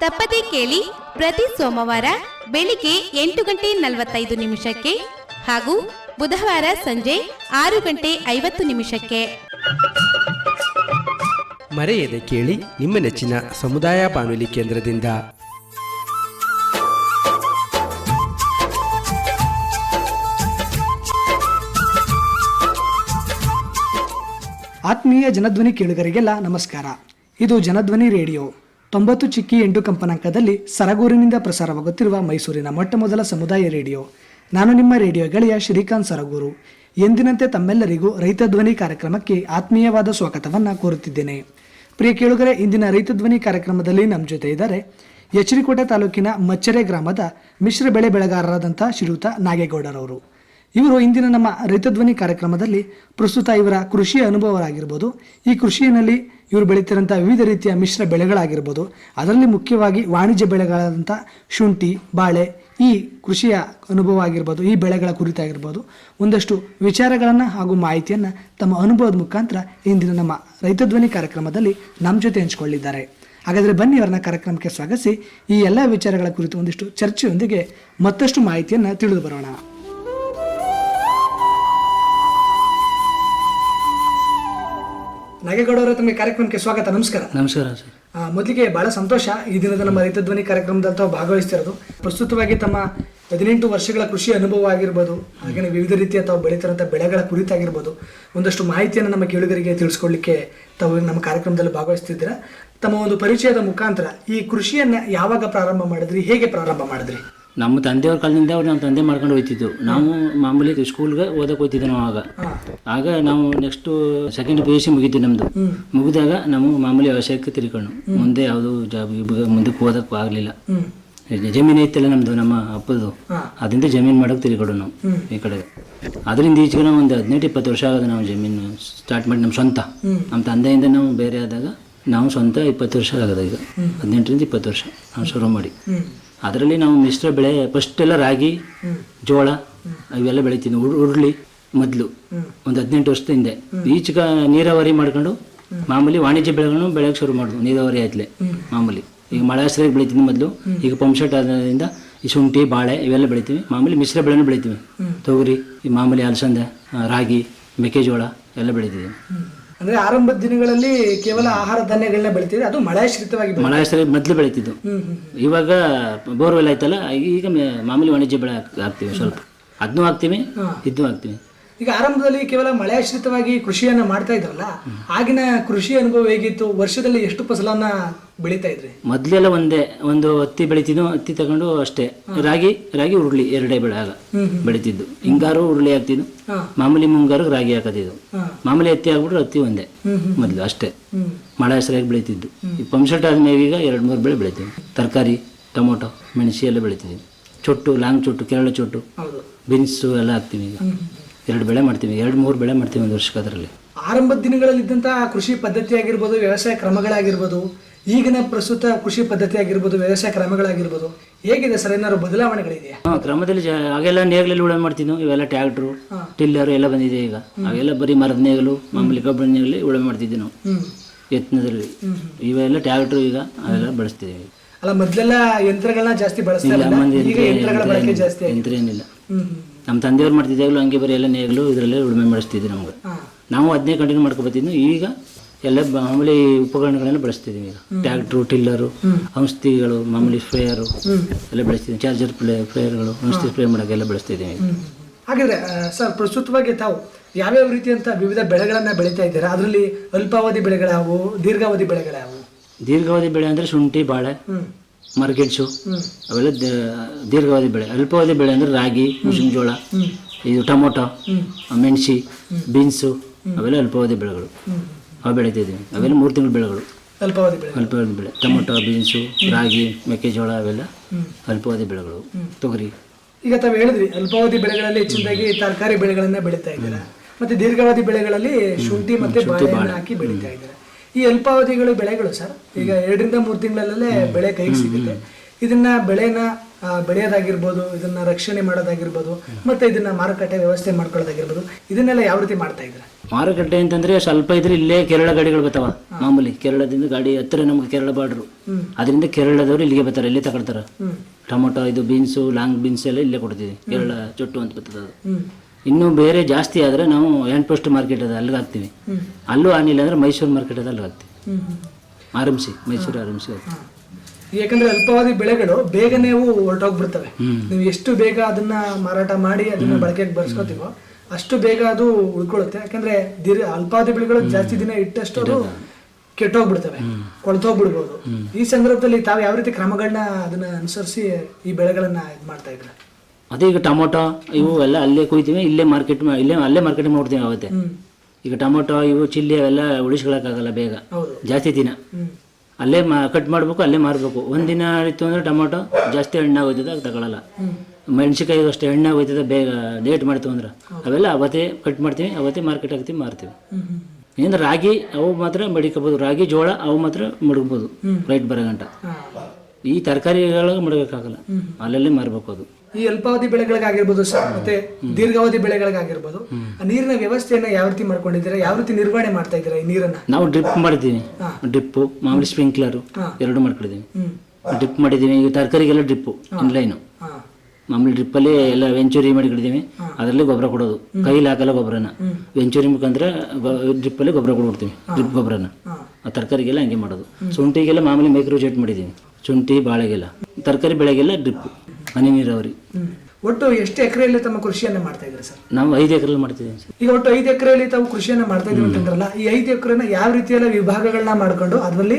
ತಪ್ಪದೇ ಕೇಳಿ ಪ್ರತಿ ಸೋಮವಾರ ಬೆಳಿಗ್ಗೆ ಎಂಟು ಗಂಟೆ ನಲವತ್ತೈದು ನಿಮಿಷಕ್ಕೆ ಹಾಗೂ ಬುಧವಾರ ಸಂಜೆ ಆರು ಗಂಟೆ ಐವತ್ತು ನಿಮಿಷಕ್ಕೆ. ಮರೆಯದೆ ಕೇಳಿ ನಿಮ್ಮ ನೆಚ್ಚಿನ ಸಮುದಾಯ ಬಾನುಲಿ ಕೇಂದ್ರದಿಂದ. ಆತ್ಮೀಯ ಜನಧ್ವನಿ ಕೇಳುಗರಿಗೆಲ್ಲ ನಮಸ್ಕಾರ. ಇದು ಜನಧ್ವನಿ ರೇಡಿಯೋ. ತೊಂಬತ್ತು ಚಿಕ್ಕಿ ಎಂಟು ಕಂಪನಾಂಕದಲ್ಲಿ ಸರಗೂರಿನಿಂದ ಪ್ರಸಾರವಾಗುತ್ತಿರುವ ಮೈಸೂರಿನ ಮೊಟ್ಟಮೊದಲ ಸಮುದಾಯ ರೇಡಿಯೋ. ನಾನು ನಿಮ್ಮ ರೇಡಿಯೋ ಗೆಳೆಯ ಶ್ರೀಕಾಂತ್ ಸರಗೂರು. ಎಂದಿನಂತೆ ತಮ್ಮೆಲ್ಲರಿಗೂ ರೈತ ಧ್ವನಿ ಕಾರ್ಯಕ್ರಮಕ್ಕೆ ಆತ್ಮೀಯವಾದ ಸ್ವಾಗತವನ್ನು ಕೋರುತ್ತಿದ್ದೇನೆ. ಪ್ರಿಯ ಕೇಳುಗರೆ, ಇಂದಿನ ರೈತ ಧ್ವನಿ ಕಾರ್ಯಕ್ರಮದಲ್ಲಿ ನಮ್ಮ ಜೊತೆ ಇದ್ದಾರೆ ಯಚರಿಕೋಟೆ ತಾಲೂಕಿನ ಮಚ್ಚರೆ ಗ್ರಾಮದ ಮಿಶ್ರ ಬೆಳೆ ಬೆಳೆಗಾರರಾದಂಥ ಶ್ರೀಯುತ ನಾಗೇಗೌಡರವರು. ಇವರು ಇಂದಿನ ನಮ್ಮ ರೈತಧ್ವನಿ ಕಾರ್ಯಕ್ರಮದಲ್ಲಿ ಪ್ರಸ್ತುತ ಇವರ ಕೃಷಿಯ ಅನುಭವರಾಗಿರ್ಬೋದು. ಈ ಕೃಷಿಯಲ್ಲಿ ಇವರು ಬೆಳೀತಿರೋಂಥ ವಿವಿಧ ರೀತಿಯ ಮಿಶ್ರ ಬೆಳೆಗಳಾಗಿರ್ಬೋದು. ಅದರಲ್ಲಿ ಮುಖ್ಯವಾಗಿ ವಾಣಿಜ್ಯ ಬೆಳೆಗಳಾದಂಥ ಶುಂಠಿ, ಬಾಳೆ ಈ ಕೃಷಿಯ ಅನುಭವ ಆಗಿರ್ಬೋದು, ಈ ಬೆಳೆಗಳ ಕುರಿತಾಗಿರ್ಬೋದು ಒಂದಷ್ಟು ವಿಚಾರಗಳನ್ನು ಹಾಗೂ ಮಾಹಿತಿಯನ್ನು ತಮ್ಮ ಅನುಭವದ ಮುಖಾಂತರ ಇಂದಿನ ನಮ್ಮ ರೈತಧ್ವನಿ ಕಾರ್ಯಕ್ರಮದಲ್ಲಿ ನಮ್ಮ ಜೊತೆ ಹಂಚಿಕೊಳ್ಳಿದ್ದಾರೆ ಹಾಗಾದರೆ ಬನ್ನಿ ಅವರನ್ನ ಕಾರ್ಯಕ್ರಮಕ್ಕೆ ಸ್ವಾಗತಿಸಿ ಈ ಎಲ್ಲ ವಿಚಾರಗಳ ಕುರಿತು ಒಂದಿಷ್ಟು ಚರ್ಚೆಯೊಂದಿಗೆ ಮತ್ತಷ್ಟು ಮಾಹಿತಿಯನ್ನು ತಿಳಿದು ಬರೋಣ. ನಾಗೇಗೌಡ ತಮ್ಮ ತಮಗೆ ಕಾರ್ಯಕ್ರಮಕ್ಕೆ ಸ್ವಾಗತ ನಮಸ್ಕಾರ. ನಮಸ್ಕಾರ ಸರ್. ಮೊದಲಿಗೆ ಬಹಳ ಸಂತೋಷ ಈ ದಿನದ ನಮ್ಮ ರೈತ ಧ್ವನಿ ಕಾರ್ಯಕ್ರಮದಲ್ಲಿ ತಾವು ಭಾಗವಹಿಸ್ತಿರೋದು. ಪ್ರಸ್ತುತವಾಗಿ ತಮ್ಮ ಹದಿನೆಂಟು ವರ್ಷಗಳ ಕೃಷಿ ಅನುಭವ ಆಗಿರ್ಬೋದು ಹಾಗೆ ವಿವಿಧ ರೀತಿಯ ತಾವು ಬೆಳೀತಿರೋಂಥ ಬೆಳೆಗಳ ಕುರಿತಾಗಿರ್ಬೋದು ಒಂದಷ್ಟು ಮಾಹಿತಿಯನ್ನು ನಮ್ಮ ಕೇಳುಗರಿಗೆ ತಿಳಿಸ್ಕೊಳ್ಳಿಕ್ಕೆ ತಾವು ನಮ್ಮ ಕಾರ್ಯಕ್ರಮದಲ್ಲಿ ಭಾಗವಹಿಸ್ತಿದ್ದೀರಾ. ತಮ್ಮ ಒಂದು ಪರಿಚಯದ ಮುಖಾಂತರ ಈ ಕೃಷಿಯನ್ನು ಯಾವಾಗ ಪ್ರಾರಂಭ ಮಾಡಿದ್ರಿ ಹೇಗೆ ಪ್ರಾರಂಭ ಮಾಡಿದ್ರಿ? ನಮ್ಮ ತಂದೆಯವ್ರ ಕಾಲದಿಂದ ಅವ್ರು ನಮ್ಮ ತಂದೆ ಮಾಡ್ಕೊಂಡು ಹೋಯ್ತಿದ್ದು ನಾವು ಮಾಮೂಲಿ ಸ್ಕೂಲ್ಗೆ ಓದಕ್ಕೆ ಹೋಗ್ತಿದ್ದೆ ನಾವು ಆಗ. ಆಗ ನಾವು next second P U C ಮುಗಿತು ನಮ್ಮದು ಮುಗಿದಾಗ ನಾವು ಮಾಮೂಲಿ ವ್ಯವಸಾಯಕ್ಕೆ ತಿರ್ಕೊಂಡು ಮುಂದೆ ಯಾವುದು ಜಾಬ್ ಮುಂದಕ್ಕೆ ಓದಕ್ಕೆ ಆಗಲಿಲ್ಲ. ಜಮೀನ್ ಐತಲ್ಲ ನಮ್ಮದು ನಮ್ಮ ಅಪ್ಪದು. ಅದರಿಂದ ಜಮೀನು ಮಾಡೋಕೆ ತಿರ್ಕೊಂಡು ನಾವು ಈ ಕಡೆ. ಅದರಿಂದ ಈಚೆಗೆ ನಾವು ಒಂದು ಹದಿನೆಂಟು ಇಪ್ಪತ್ತು ವರ್ಷ ಆಗೋದು ನಾವು ಜಮೀನು ಸ್ಟಾರ್ಟ್ ಮಾಡಿ ನಮ್ಮ ಸ್ವಂತ. ನಮ್ಮ ತಂದೆಯಿಂದ ನಾವು ಬೇರೆ ಆದಾಗ ನಾವು ಸ್ವಂತ ಇಪ್ಪತ್ತು ವರ್ಷ ಆಗೋದು ಈಗ. ಹದಿನೆಂಟರಿಂದ ಇಪ್ಪತ್ತು ವರ್ಷ ನಾವು ಶುರು ಮಾಡಿ. ಅದರಲ್ಲಿ ನಾವು ಮಿಶ್ರ ಬೆಳೆ ಫಸ್ಟ್ ಎಲ್ಲ ರಾಗಿ, ಜೋಳ, ಇವೆಲ್ಲ ಬೆಳಿತೀವಿ. ಉರ್- ಉರುಳಿ ಮೊದಲು, ಒಂದು ಹದಿನೆಂಟು ವರ್ಷದ ಹಿಂದೆ. ಈಚೆಗೆ ನೀರಾವರಿ ಮಾಡ್ಕೊಂಡು ಮಾಮೂಲಿ ವಾಣಿಜ್ಯ ಬೆಳೆಗಳನ್ನು ಬೆಳೆಯೋಕೆ ಶುರು ಮಾಡಿದ್ವು. ನೀರಾವರಿ ಆಯ್ತಲೆ, ಮಾಮೂಲಿ. ಈಗ ಮಳೆ ಆಶ್ರಯ ಬೆಳಿತೀನಿ ಮೊದಲು, ಈಗ ಪಂಪ್ ಸೆಟ್ ಆದ್ರಿಂದ ಈ ಶುಂಠಿ, ಬಾಳೆ ಇವೆಲ್ಲ ಬೆಳಿತೀವಿ. ಮಾಮೂಲಿ ಮಿಶ್ರ ಬೆಳೆನೂ ಬೆಳಿತೀವಿ. ತೊಗರಿ, ಈ ಮಾಮೂಲಿ ಅಲಸಂದೆ ರಾಗಿ, ಮೆಕ್ಕೆಜೋಳ ಎಲ್ಲ ಬೆಳಿತೀವಿ. ಅಂದ್ರೆ ಆರಂಭದ ದಿನಗಳಲ್ಲಿ ಕೇವಲ ಆಹಾರ ಧಾನ್ಯಗಳನ್ನ ಬೆಳಿತೀವಿ. ಅದು ಮಳೆಶ್ರಿತವಾಗಿ ಬೆಳೆ- ಮಳೆ ಆಶ್ರಯ ಮೊದಲು ಬೆಳಿತಿದ್ದು. ಇವಾಗ ಬೋರ್ವೆಲ್ ಆಯ್ತಲ್ಲ ಈಗ ಮಾಮೂಲಿ ವಾಣಿಜ್ಯ ಬೆಳೆ ಹಾಕ್ತೀವಿ ಸ್ವಲ್ಪ. ಅದನ್ನೂ ಹಾಕ್ತೀವಿ ಇದನ್ನೂ ಹಾಕ್ತೀವಿ. ಈಗ ಆರಂಭದಲ್ಲಿ ಕೇವಲ ಮಳೆಯಾಶ್ರಿತವಾಗಿ ಕೃಷಿಯನ್ನ ಮಾಡ್ತಾ ಇದ್ರಲ್ಲ ಆಗಿನ ಕೃಷಿ ಅನುಭವ ಹೇಗಿತ್ತು? ವರ್ಷದಲ್ಲಿ ಎಷ್ಟು ಫಸಲನ್ನ ಬೆಳೀತಾ ಇದ್ರಿ? ಮೊದ್ಲೆಲ್ಲ ಒಂದೇ ಒಂದು ಹತ್ತಿ ಬೆಳಿತಿದ್ವು ಹತ್ತಿ ತಗೊಂಡು ಅಷ್ಟೇ. ರಾಗಿ ರಾಗಿ ಉರುಳಿ ಎರಡೇ ಬೆಳೆ ಆಗ ಬೆಳಿತಿದ್ದು. ಹಿಂಗಾರು ಉರುಳಿ ಹಾಕ್ತಿದ್ವು ಮಾಮೂಲಿ ಮುಂಗಾರು ರಾಗಿ ಹಾಕತಿದ್ದು. ಮಾಮೂಲಿ ಹತ್ತಿ ಹಾಕ್ಬಿಟ್ರೆ ಹತ್ತಿ ಒಂದೇ ಮೊದ್ಲು ಅಷ್ಟೇ. ಮಳೆ ಹೆಸರಾಗಿ ಬೆಳಿತಿದ್ದು. ಈ ಪಂಪ್ಸೆಟ್ ಆದ್ಮೇಲೆ ಈಗ ಎರಡು ಮೂರು ಬೆಳೆ ಬೆಳಿತೀವಿ ತರಕಾರಿ ಟೊಮೊಟೊ ಮೆಣಸಿ ಎಲ್ಲ ಬೆಳಿತೀವಿ ಚೊಟ್ಟು ಲಾಂಗ್ ಚೊಟ್ಟು ಕೇರಳ ಚೊಟ್ಟು ಬೀನ್ಸು ಎಲ್ಲ ಹಾಕ್ತೀವಿ ಈಗ. ಎರಡು ಬೆಳೆ ಮಾಡ್ತೀವಿ ಎರಡು ಮೂರು ಬೆಳೆ ಮಾಡ್ತೀವಿ ಒಂದು ವರ್ಷಕ್ಕೆ ಅದರಲ್ಲಿ. ಆರಂಭದ ದಿನಗಳಲ್ಲಿ ಇದ್ದಂತಹ ಕೃಷಿ ಪದ್ಧತಿ ಆಗಿರ್ಬೋದು ವ್ಯವಸಾಯ ಕ್ರಮಗಳಾಗಿರ್ಬೋದು ಈಗಿನ ಪ್ರಸ್ತುತ ಕೃಷಿ ಪದ್ಧತಿ ಆಗಿರ್ಬೋದು ವ್ಯವಸಾಯ ಕ್ರಮಗಳಾಗಿರ್ಬೋದು ಹೇಗಿದೆ ಸರ್ ಏನಾದ್ರು ಬದಲಾವಣೆಗಳಿದೆಯಾ? ಹಾಂ ಕ್ರಮದಲ್ಲಿ ಜ ಆಗೆಲ್ಲ ನೇಗಲಲ್ಲಿ ಉಳುಮೆ ಮಾಡ್ತಿದ್ವು ಇವೆಲ್ಲ ಟ್ಯಾಕ್ಟ್ರು ಟಿಲ್ಲರು ಎಲ್ಲ ಬಂದಿದೆ ಈಗ. ಅವೆಲ್ಲ ಬರೀ ಮರದ ನೇಗಲು ಮಾಮೂಲಿ ಕಬ್ಬಿಣ ನೇಗಲಿ ಉಳುಮೆ ಮಾಡ್ತಿದ್ವಿ ನಾವು. ಹ್ಮ್. ಯತ್ನದಲ್ಲಿ. ಇವೆಲ್ಲ ಟ್ಯಾಕ್ಟ್ರು ಈಗ ಅವೆಲ್ಲ ಬಳಸ್ತಿದ್ದೀವಿ ಅಲ್ಲ ಮೊದಲೆಲ್ಲ ಯಂತ್ರಗಳನ್ನ ಜಾಸ್ತಿ ಬಳಸ್ತಾ ಇಲ್ಲ ಇಲ್ಲ ಈಗ ಯಂತ್ರಗಳ ಬಳಕೆ ಜಾಸ್ತಿ ಆಗಿದೆ. ಯಂತ್ರ ಏನಿಲ್ಲ. ಹ್ಮ್ ಹ್ಮ್. ನಮ್ಮ ತಂದೆಯವ್ರು ಮಾಡ್ತಿದ್ದಾಗಲೂ ಹಂಗೆ ಬರೀ ಎಲ್ಲ ನೇಗಲು ಇದರಲ್ಲೇ ಉಳುಮೆ ಮಾಡಿಸ್ತಿದ್ವಿ ನಮ್ಗೆ. ನಾವು ಅದನ್ನೇ ಕಂಟಿನ್ಯೂ ಮಾಡ್ಕೊಬತ್ತಿದ್ವಿ ಈಗ ಎಲ್ಲ ಮಾಮೂಲಿ ಉಪಕರಣಗಳನ್ನು ಬಳಸ್ತಿದ್ದೀವಿ ಈಗ. ಟ್ಯಾಕ್ಟ್ರು ಟಿಲ್ಲರು ಔಷಧಿಗಳು ಮಾಮೂಲಿ ಸ್ಪ್ರೇಯರು ಎಲ್ಲ ಬಳಸ್ತಿದ್ದೀವಿ. ಚಾರ್ಜರ್ ಪ್ಲೇ ಸ್ಪ್ರೇಯರ್ಗಳು ಔಷಧಿ ಸ್ಪ್ರೇ ಮಾಡೋಕ್ಕೆಲ್ಲ ಬಳಸ್ತಿದ್ದೀವಿ. ಹಾಗಿದ್ರೆ ಸರ್ ಪ್ರಸ್ತುತವಾಗಿ ತಾವು ಯಾವ್ಯಾವ ರೀತಿಯಂತ ವಿವಿಧ ಬೆಳೆಗಳನ್ನ ಬೆಳೀತಾ ಇದ್ದೀರಾ? ಅದರಲ್ಲಿ ಅಲ್ಪಾವಧಿ ಬೆಳೆಗಳಾವು ದೀರ್ಘಾವಧಿ ಬೆಳೆಗಳಾವು ದೀರ್ಘಾವಧಿ ಬೆಳೆ ಅಂದರೆ ಶುಂಠಿ ಬಾಳೆ ಹ್ಮ್. ಅವೆಲ್ಲ ದೀರ್ಘಾವಧಿ ಬೆಳೆ. ಅಲ್ಪಾವಧಿ ಬೆಳೆ ಅಂದರೆ ರಾಗಿ ಮುಸುಮ್ ಜೋಳ ಇದು ಟೊಮೊಟೊ ಮೆಣಸಿ ಬೀನ್ಸು ಅವೆಲ್ಲ ಅಲ್ಪಾವಧಿ ಬೆಳೆಗಳು. ಅವು ಬೆಳೀತಿದ್ದೀವಿ ಅವೆಲ್ಲ ಮೂರು ತಿಂಗಳ ಬೆಳೆಗಳು. ಅಲ್ಪಾವಧಿ ಬೆಳೆ. ಅಲ್ಪಾವಧಿ ಬೆಳೆ. ಟೊಮೊಟೊ ಬೀನ್ಸು ರಾಗಿ ಮೆಕ್ಕೆಜೋಳ ಅವೆಲ್ಲ ಅಲ್ಪಾವಧಿ ಬೆಳೆಗಳು. ತೊಗರಿ. ಈಗ ತಾವು ಹೇಳಿದ್ರಿ ಅಲ್ಪಾವಧಿ ಬೆಳೆಗಳಲ್ಲಿ ಹೆಚ್ಚಿನದಾಗಿ ತರಕಾರಿ ಬೆಳೆಗಳನ್ನ ಬೆಳೀತಾ ಇದ್ದಾರೆ. ಮತ್ತೆ ದೀರ್ಘಾವಧಿ ಬೆಳೆಗಳಲ್ಲಿ ಶುಂಠಿ ಮತ್ತೆ ಬಾಳೆಹಣ್ಣು ಹಾಕಿ ಬೆಳೀತಾ ಇದ್ದೀರಾ. ಈ ಅಲ್ಪಾವಧಿಗಳು ಬೆಳೆಗಳು ಸರ್. ಈಗ ಎರಡರಿಂದ ಮೂರು ತಿಂಗಳಲ್ಲೇ ಬೆಳೆ ಕೈಗೆ ಸಿಗುತ್ತೆ. ಇದನ್ನ ಬೆಳೆನ ಬೆಳೆಯೋದಾಗಿರ್ಬೋದು ಇದನ್ನ ರಕ್ಷಣೆ ಮಾಡೋದಾಗಿರ್ಬೋದು ಮತ್ತೆ ಇದನ್ನ ಮಾರುಕಟ್ಟೆ ವ್ಯವಸ್ಥೆ ಮಾಡ್ಕೊಳ್ಳೋದಾಗಿರ್ಬೋದು ಇದನ್ನೆಲ್ಲ ಯಾವ ರೀತಿ ಮಾಡ್ತಾ ಇದ್ರೆ ಮಾರುಕಟ್ಟೆ ಅಂತಂದ್ರೆ ಸ್ವಲ್ಪ ಇದ್ರೆ ಇಲ್ಲೇ ಕೇರಳ ಗಾಡಿಗಳು ಬರ್ತಾವ. ಮಾಮೂಲಿ ಕೇರಳದಿಂದ ಗಾಡಿ ಹತ್ತಿರ ನಮ್ಗೆ ಕೇರಳ ಬಾರ್ಡ್ರು. ಅದರಿಂದ ಕೇರಳದವರು ಇಲ್ಲಿಗೆ ಬರ್ತಾರೆ ಇಲ್ಲೇ ತಗೊಳ್ತಾರೆ. ಟೊಮೊಟೊ ಇದು ಬೀನ್ಸು ಲಾಂಗ್ ಬೀನ್ಸ್ ಎಲ್ಲ ಇಲ್ಲೇ ಕೊಡ್ತೀವಿ ಕೇರಳ ಚೊಟ್ಟು ಅಂತ ಬರ್ತದೆ ಅದು. ಇನ್ನು ಬೇರೆ ಜಾಸ್ತಿ ಆದರೆ ನಾವು ಹ್ಯಾಂಡ್ ಪೋಸ್ಟ್ ಮಾರ್ಕೆಟ್ ಅದ ಅಲ್ಲಿಗೆ ಹಾಕ್ತೀವಿ. ಅಲ್ಲೂ ಆನಿಲ್ಲ ಅಂದ್ರೆ ಮೈಸೂರು ಮಾರ್ಕೆಟ್ ಅದ ಅಲ್ಲಿಗೆ ಹಾಕ್ತೀವಿ. R M C Mysuru R M C ಯಾಕಂದ್ರೆ ಅಲ್ಪಾವಧಿ ಬೆಳೆಗಳು ಬೇಗನೆ ಹೊರಟೋಗ್ಬಿಡ್ತವೆ ನೀವು ಎಷ್ಟು ಬೇಗ ಅದನ್ನ ಮಾರಾಟ ಮಾಡಿ ಅದನ್ನ ಬಳಕೆಗೆ ಬಳಸ್ಕೋತೀವೋ ಅಷ್ಟು ಬೇಗ ಅದು ಉಳ್ಕೊಳ್ಳುತ್ತೆ. ಯಾಕಂದ್ರೆ ದೀರ್ಘ ಅಲ್ಪಾವಧಿ ಬೆಳೆಗಳು ಜಾಸ್ತಿ ದಿನ ಇಟ್ಟಷ್ಟು ಅದು ಕೆಟ್ಟೋಗ್ಬಿಡ್ತವೆ ಕೊಳ್ತೋಗ್ಬಿಡ್ಬೋದು ಈ ಸಂದರ್ಭದಲ್ಲಿ ತಾವು ಯಾವ ರೀತಿ ಕ್ರಮಗಳನ್ನ ಅದನ್ನ ಅನುಸರಿಸಿ ಈ ಬೆಳೆಗಳನ್ನ ಇದು ಮಾಡ್ತಾ ಇದ್ರ ಅದೇ ಈಗ ಟೊಮೊಟೊ ಇವು ಎಲ್ಲ ಅಲ್ಲೇ ಕುಯ್ತೀವಿ ಇಲ್ಲೇ ಮಾರ್ಕೆಟ್ ಇಲ್ಲೇ ಅಲ್ಲೇ ಮಾರ್ಕೆಟ್ ಮಾಡ್ತೀವಿ ಅವತ್ತೆ ಈಗ ಟೊಮೊಟೊ ಇವು ಚಿಲ್ಲಿ ಅವೆಲ್ಲ ಉಳಿಸ್ಕೊಳಕ್ಕಾಗಲ್ಲ ಬೇಗ. ಜಾಸ್ತಿ ದಿನ. ಅಲ್ಲೇ ಮಾ ಕಟ್ ಮಾಡಬೇಕು ಅಲ್ಲೇ ಮಾರಬೇಕು. ಒಂದಿನ ಇತ್ತು ಅಂದ್ರೆ ಟೊಮೊಟೊ ಜಾಸ್ತಿ ಎಣ್ಣೆ ಹೋಯ್ತದೆ ಅದು ತಗೊಳಲ್ಲ. ಮೆಣಸಿನ್ಕಾಯಿ ಅಷ್ಟೇ ಎಣ್ಣೆ ಹೋಯ್ತದೆ ಬೇಗ ಲೇಟ್ ಮಾಡ್ತೀವಿ ಅಂದ್ರೆ. ಅವೆಲ್ಲ ಅವತ್ತೇ ಕಟ್ ಮಾಡ್ತೀವಿ ಅವತ್ತೇ ಮಾರ್ಕೆಟ್ ಹಾಕ್ತೀವಿ ಮಾರ್ತೀವಿ. ಏನು ರಾಗಿ ಅವು ಮಾತ್ರ ಮಡಿಕೋಬೋದು. ರಾಗಿ ಜೋಳ ಅವು ಮಾತ್ರ ಮಡಗ್ಬೋದು. ರೈಟ್ ಬರೋ ಗಂಟ. ಈ ತರಕಾರಿಗಳಿಗೆ ಮಡಗಕ್ಕಾಗಲ್ಲ. ಅಲ್ಲಲ್ಲೇ ಮಾರ್ಬೇಕು ಅದು. ಈ ಅಲ್ಪಾವಧಿ ಬೆಳೆಗಳಿಗಾಗಿರ್ಬೋದು ಸರ್ ಮತ್ತೆ ದೀರ್ಘಾವಧಿ ಬೆಳೆಗಳಿಗಾಗಿರ್ಬೋದು ಆ ನೀರಿನ ವ್ಯವಸ್ಥೆಯನ್ನ ಯಾವ ರೀತಿ ಮಾಡ್ಕೊಂಡಿದ್ದೀರಾ ಯಾವ ರೀತಿ ನಿರ್ವಹಣೆ ಮಾಡ್ತಾ ಇದ್ದೀರಾ ಈ ನೀರನ್ನ? ನಾವು ಡ್ರಿಪ್ ಮಾಡಿದ್ದೀವಿ ಡ್ರಿಪ್ಪು ಮಾಮೂಲಿ ಸ್ಪ್ರಿಂಕ್ಲರ್ ಎರಡು ಮಾಡ್ಕೊಂಡಿದ್ದೀವಿ ಹ್ಮ್. ಡ್ರಿಪ್ ಮಾಡಿದ್ದೀವಿ ಈಗ ತರಕಾರಿಗೆಲ್ಲ ಡ್ರಿಪ್ಪು ಇನ್ಲೈನು ಹಾ. ಮಾಮೂಲಿ ಡ್ರಿಪ್ಪಲ್ಲಿ ಎಲ್ಲ ವೆಂಚೂರಿ ಮಾಡಿಕೊಂಡಿದ್ದೀವಿ. ಅದರಲ್ಲಿ ಗೊಬ್ಬರ ಕೊಡೋದು. ಕೈಲಿ ಹಾಕಲ್ಲ ಗೊಬ್ಬರನ. ವೆಂಚೂರಿ ಮುಖಾಂತರ ಡ್ರಿಪ್ಪಲ್ಲಿ ಗೊಬ್ಬರ ಕೊಡ್ಬಿಡ್ತೀವಿ ಡ್ರಿಪ್ ಗೊಬ್ಬರನ. ಆ ತರಕಾರಿಗೆಲ್ಲ ಹಂಗೆ ಮಾಡೋದು. ಶುಂಠಿಗೆಲ್ಲ ಮಾಮೂಲಿ ಮೈಕ್ರೋಜೆಟ್ ಮಾಡಿದ್ದೀನಿ. ಶುಂಠಿ ಬಾಳೆಗೆಲ್ಲ. ತರಕಾರಿ ಬೆಳೆಗೆಲ್ಲ ಡ್ರಿಪ್. ಹನಿ ನೀರಾವರಿ. ಒಟ್ಟು ಎಷ್ಟು ಎಕರೆಯಲ್ಲಿ ತಮ್ಮ ಕೃಷಿಯನ್ನ ಮಾಡ್ತಾ ಇದ್ದೀರಾ ಸರ್? ನಾವು ಐದು ಎಕರೆ ಮಾಡ್ತಿದ್ದೀವಿ ಸರ್. ಈಗ ಒಟ್ಟು ಐದು ಎಕರೆಯಲ್ಲಿ ತಾವು ಕೃಷಿಯನ್ನ ಮಾಡ್ತಾ ಇದೀವಿ ಅಂತಂದ್ರಲ್ಲ ಈ ಐದು ಎಕರೆನ ಯಾವ ರೀತಿಯೆಲ್ಲ ವಿಭಾಗಗಳನ್ನ ಮಾಡ್ಕೊಂಡು ಅದರಲ್ಲಿ